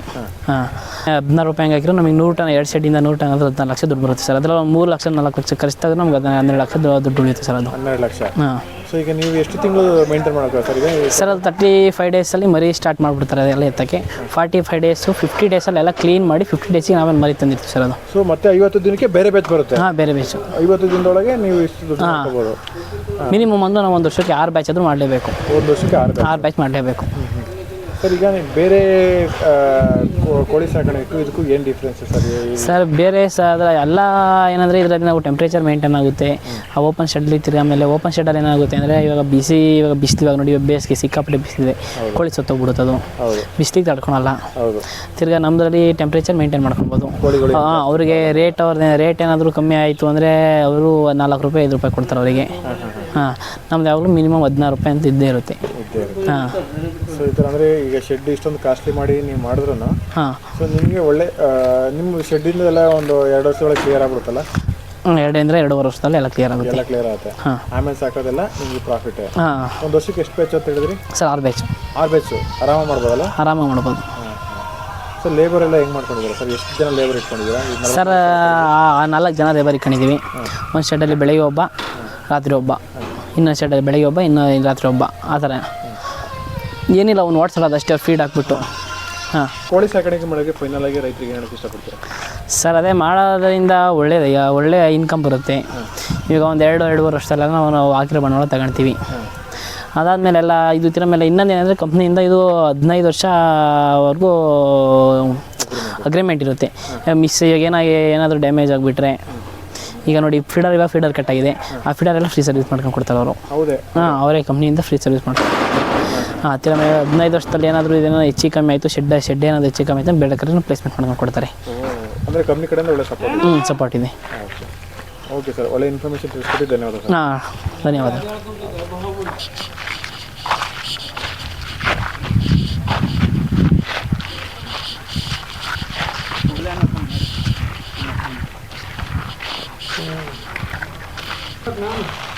ಹಾಂ. ಹದಿನಾರು ರೂಪಾಯಿ ಹಂಗೆ ಹಾಕಿದ್ರೆ ನಮಗೆ ನೂರು ಟನ್ ಎರಡು ಸೈಡಿಂದ ನೂರು ಟನ್ ಅಂದ್ರೆ ಹದಿನಾರು ಲಕ್ಷ ದುಡ್ಡು ಬರುತ್ತೆ ಸರ್. ಅದರಲ್ಲಿ ಮೂರು ಲಕ್ಷ ನಾಲ್ಕು ಲಕ್ಷ ಖರ್ಚಿದಾಗ ನಮ್ಗೆ ಹದಿನೈದು ಹನ್ನೆರಡು ಲಕ್ಷ ದುಡ್ಡು ಉಳಿಯುತ್ತೆ ಸರ್ ಅದು. ಹನ್ನೆರಡು ಲಕ್ಷ. ಹಾಂ. ಸೊ ಈಗ ನೀವು ಎಷ್ಟು ತಿಂಗಳು ಮೇಂಟೈನ್ ಮಾಡೋಕೆ ಸರ್? ಈಗ ಸರ್ ಅದು ತರ್ಟಿ ಫೈವ್ ಡೇಸಲ್ಲಿ ಮರಿ ಸ್ಟಾರ್ಟ್ ಮಾಡಿಬಿಡ್ತಾರೆ ಅದೆಲ್ಲ ಎತ್ತಕ್ಕೆ. ಫಾರ್ಟಿ ಫೈವ್ ಡೇಸು ಫಿಫ್ಟಿ ಡೇಸಲ್ಲಿ ಎಲ್ಲ ಕ್ಲೀನ್ ಮಾಡಿ ಫಿಫ್ಟಿ ಡೇಸಿಗೆ ನಾವೇನು ಮರಿ ತಂದಿರ್ತೀವಿ ಸರ್ ಅದು. ಸೊ ಮತ್ತೆ ಐವತ್ತು ದಿನಕ್ಕೆ ಬೇರೆ ಬೇಚ್ ಬರುತ್ತೆ? ಹಾಂ ಬೇರೆ ಬೇಚು ಐವತ್ತು ದಿನದೊಳಗೆ ನೀವು ಇಷ್ಟು ದುಡ್ಡು ಮಾಡ್ಕೋಬೋದು ಮಿನಿಮಮ್ ಒಂದು ನಾವು ಒಂದು ವರ್ಷಕ್ಕೆ ಆರು ಬ್ಯಾಚ್ ಆದರೂ ಮಾಡಲೇಬೇಕು. ಒಂದು ವರ್ಷಕ್ಕೆ ಆರು ಬ್ಯಾಚ್ ಆರು ಬ್ಯಾಚ್ ಮಾಡಲೇಬೇಕು. ಸರ್ ಈಗ ನೀವು ಬೇರೆ ಕೋಳಿ ಸಾಕಾಣಿಕೆ ಇದಕ್ಕೂ ಏನು ಡಿಫ್ರೆನ್ಸ್ ಸರ್ ಸರ್ ಬೇರೆ ಸಹ ಅದರ ಎಲ್ಲ ಏನಂದರೆ ಇದರಲ್ಲಿ ನಾವು ಟೆಂಪ್ರೇಚರ್ ಮೇಂಟೈನ್ ಆಗುತ್ತೆ. ಆ ಓಪನ್ ಶೆಡ್ಲಿ ತಿರ್ಗಿ ಆಮೇಲೆ ಓಪನ್ ಶೆಡ್ಡಲ್ಲಿ ಏನಾಗುತ್ತೆ ಅಂದರೆ ಇವಾಗ ಬಿಸಿ ಇವಾಗ ಬಿಸಿಲು ಇವಾಗ ನೋಡಿ ಇವಾಗ ಬೇಸಿಗೆ ಸಿಕ್ಕಾಪಟ್ಟೆ ಬಿಸಿಲಿದೆ. ಕೋಳಿ ಸತ್ತೋಗ್ಬಿಡುತ್ತೆ ಅದು. ಬಿಸಿಲಿಗೆ ತಡ್ಕೊಳಲ್ಲ. ತಿರ್ಗಿ ನಮ್ಮದ್ರಲ್ಲಿ ಟೆಂಪ್ರೇಚರ್ ಮೇಂಟೈನ್ ಮಾಡ್ಕೊಬೋದು. ಹಾಂ ಅವರಿಗೆ ರೇಟ್ ಅವ್ರ ರೇಟ್ ಏನಾದರೂ ಕಮ್ಮಿ ಆಯಿತು ಅಂದರೆ ಅವರು ನಾಲ್ಕು ರೂಪಾಯಿ ಐದು ರೂಪಾಯಿ ಕೊಡ್ತಾರೆ ಅವರಿಗೆ. ಹಾಂ ನಮ್ದು ಯಾವಾಗಲೂ ಮಿನಿಮಮ್ ಹದಿನಾರು ರೂಪಾಯಿ ಅಂತ ಇದ್ದೇ ಇರುತ್ತೆ. ಹಾಂ. ಸೊ ಈ ಥರ ಅಂದರೆ ಈಗ ಶೆಡ್ ಇಷ್ಟೊಂದು ಕಾಸ್ಟ್ಲಿ ಮಾಡಿ ನೀವು ಮಾಡಿದ್ರು ಹಾಂ. ಸೊ ನಿಮಗೆ ಒಳ್ಳೆ ನಿಮ್ಮ ಶೆಡ್ಡಿಂದ ಎಲ್ಲ ಒಂದು ಎರಡು ವರ್ಷ ಒಳಗೆ ಕ್ಲಿಯರ್ ಆಗ್ಬಿಡುತ್ತಲ್ಲ ಎರಡರಿಂದ ಎರಡುವರೆ ವರ್ಷದಲ್ಲಿ ಎಲ್ಲ ಕ್ಲಿಯರ್ ಆಗುತ್ತೆ. ಎಲ್ಲ ಕ್ಲಿಯರ್ ಆಗುತ್ತೆ. ಆಮೇಲೆ ಸಾಕೋದೆಲ್ಲ ನಿಮಗೆ ಪ್ರಾಫಿಟ್ ಹಾಂ. ಒಂದು ವರ್ಷಕ್ಕೆ ಎಷ್ಟು ಬ್ಯಾಚ್ ಅಂತ ಹೇಳಿದ್ರಿ? ಸರ್ ಆರು ಬ್ಯಾಚ್ ಆರು ಬ್ಯಾಚು ಆರಾಮಾಗಿ ಮಾಡ್ಬೋದಲ್ಲ? ಆರಾಮಾಗಿ ಮಾಡ್ಬೋದು. ಸರ್ ಲೇಬರ್ ಎಲ್ಲ ಹೆಂಗೆ ಮಾಡ್ಕೊಂಡಿದ್ದೀರಾ ಸರ್? ಎಷ್ಟು ಜನ ಲೇಬರ್ ಇಟ್ಕೊಂಡಿದ್ದೀರಾ? ಸರ್ ಆ ನಾಲ್ಕು ಜನ ಲೇಬರ್ ಇಟ್ಕೊಂಡಿದ್ದೀವಿ. ಒಂದು ಶೆಡ್ಡಲ್ಲಿ ಬೆಳಗ್ಗೆ ಒಬ್ಬ ರಾತ್ರಿ ಒಬ್ಬ. ಇನ್ನೊಂದು ಸೈಡಲ್ಲಿ ಬೆಳಗ್ಗೆ ಒಬ್ಬ ಇನ್ನೊಂದು ರಾತ್ರಿ ಒಬ್ಬ. ಆ ಥರ. ಏನಿಲ್ಲ ಅವ್ನು ಓಡಿಸಲ್ಲ ಅಷ್ಟೇ ಫೀಡ್ ಹಾಕ್ಬಿಟ್ಟು. ಹಾಂ. ಕೋಳಿ ಸಾಕಾಣಿಕೆ ಮಾಡೋಕ್ಕೆ ಫೈನಲ್ ಆಗಿ ರೈತರಿಗೆ ಏನಕ್ಕೆ ಇಷ್ಟಪಡ್ತಾರೆ ಇಷ್ಟಪಡ್ತೀರಾ ಸರ್ ಅದೇ ಮಾಡೋದ್ರಿಂದ ಒಳ್ಳೇದು. ಈಗ ಒಳ್ಳೆ ಇನ್ಕಮ್ ಬರುತ್ತೆ. ಈಗ ಒಂದು ಎರಡು ಎರಡೂವರೆ ವರ್ಷದಲ್ಲ ನಾವು ಹಾಕಿರೋ ಬಂಡವಾಳ ತಗೊಳ್ತೀವಿ ಅದಾದಮೇಲೆ ಎಲ್ಲ ಇದು ತಿರ ಮೇಲೆ ಇನ್ನೊಂದು ಏನಂದರೆ ಕಂಪ್ನಿಯಿಂದ ಇದು ಹದಿನೈದು ವರ್ಷವರೆಗೂ ಅಗ್ರಿಮೆಂಟ್ ಇರುತ್ತೆ. ಮಿಸ್ ಈಗ ಏನಾಗಿ ಏನಾದರೂ ಡ್ಯಾಮೇಜ್ ಆಗಿಬಿಟ್ರೆ ಈಗ ನೋಡಿ ಫೀಡರ್ ಇವಾಗ ಫೀಡರ್ ಆಗಿದೆ. ಆ ಫೀಡರ್ ಎಲ್ಲ ಫ್ರೀ ಸರ್ವಿಸ್ ಮಾಡ್ಕೊಂಡು ಕೊಡ್ತಾರೆ ಅವರು. ಹಾಂ ಅವರೇ ಕಂಪ್ನಿಯಿಂದ ಫ್ರೀ ಸರ್ವಿಸ್ ಮಾಡ್ತಾರೆ ಹಾಂ ತಿರ ಮೇಲೆ ಹದಿನೈದು ವರ್ಷದಲ್ಲಿ ಏನಾದರೂ ಇದೇನೋ ಹೆಚ್ಚು ಕಮ್ಮಿ ಆಯಿತು ಶೆಡ್ ಶೆಡ್ ಏನಾದರೂ ಹೆಚ್ಚು ಕಮ್ಮಿ ಆಯಿತು ಕಡೆ ಪ್ಲೇಸ್ಮೆಂಟ್ ಮಾಡ್ಕೊಂಡು ಕೊಡ್ತಾರೆ. ಅಂದರೆ ಕಂಪ್ನಿ ಕಡೆಯಿಂದ ಒಳ್ಳೆ ಸಪೋರ್ಟ್ ಹ್ಞೂ ಸಪೋರ್ಟ್ ಇದೆ. ಓಕೆ. ಸರ್ ಒಳ್ಳೆ ಇನ್ಫಾರ್ಮೇಷನ್ ತಿಳಿಸ್ಕೊಟ್ಟು ಧನ್ಯವಾದ ಹಾಂ ಧನ್ಯವಾದ. Vietnam.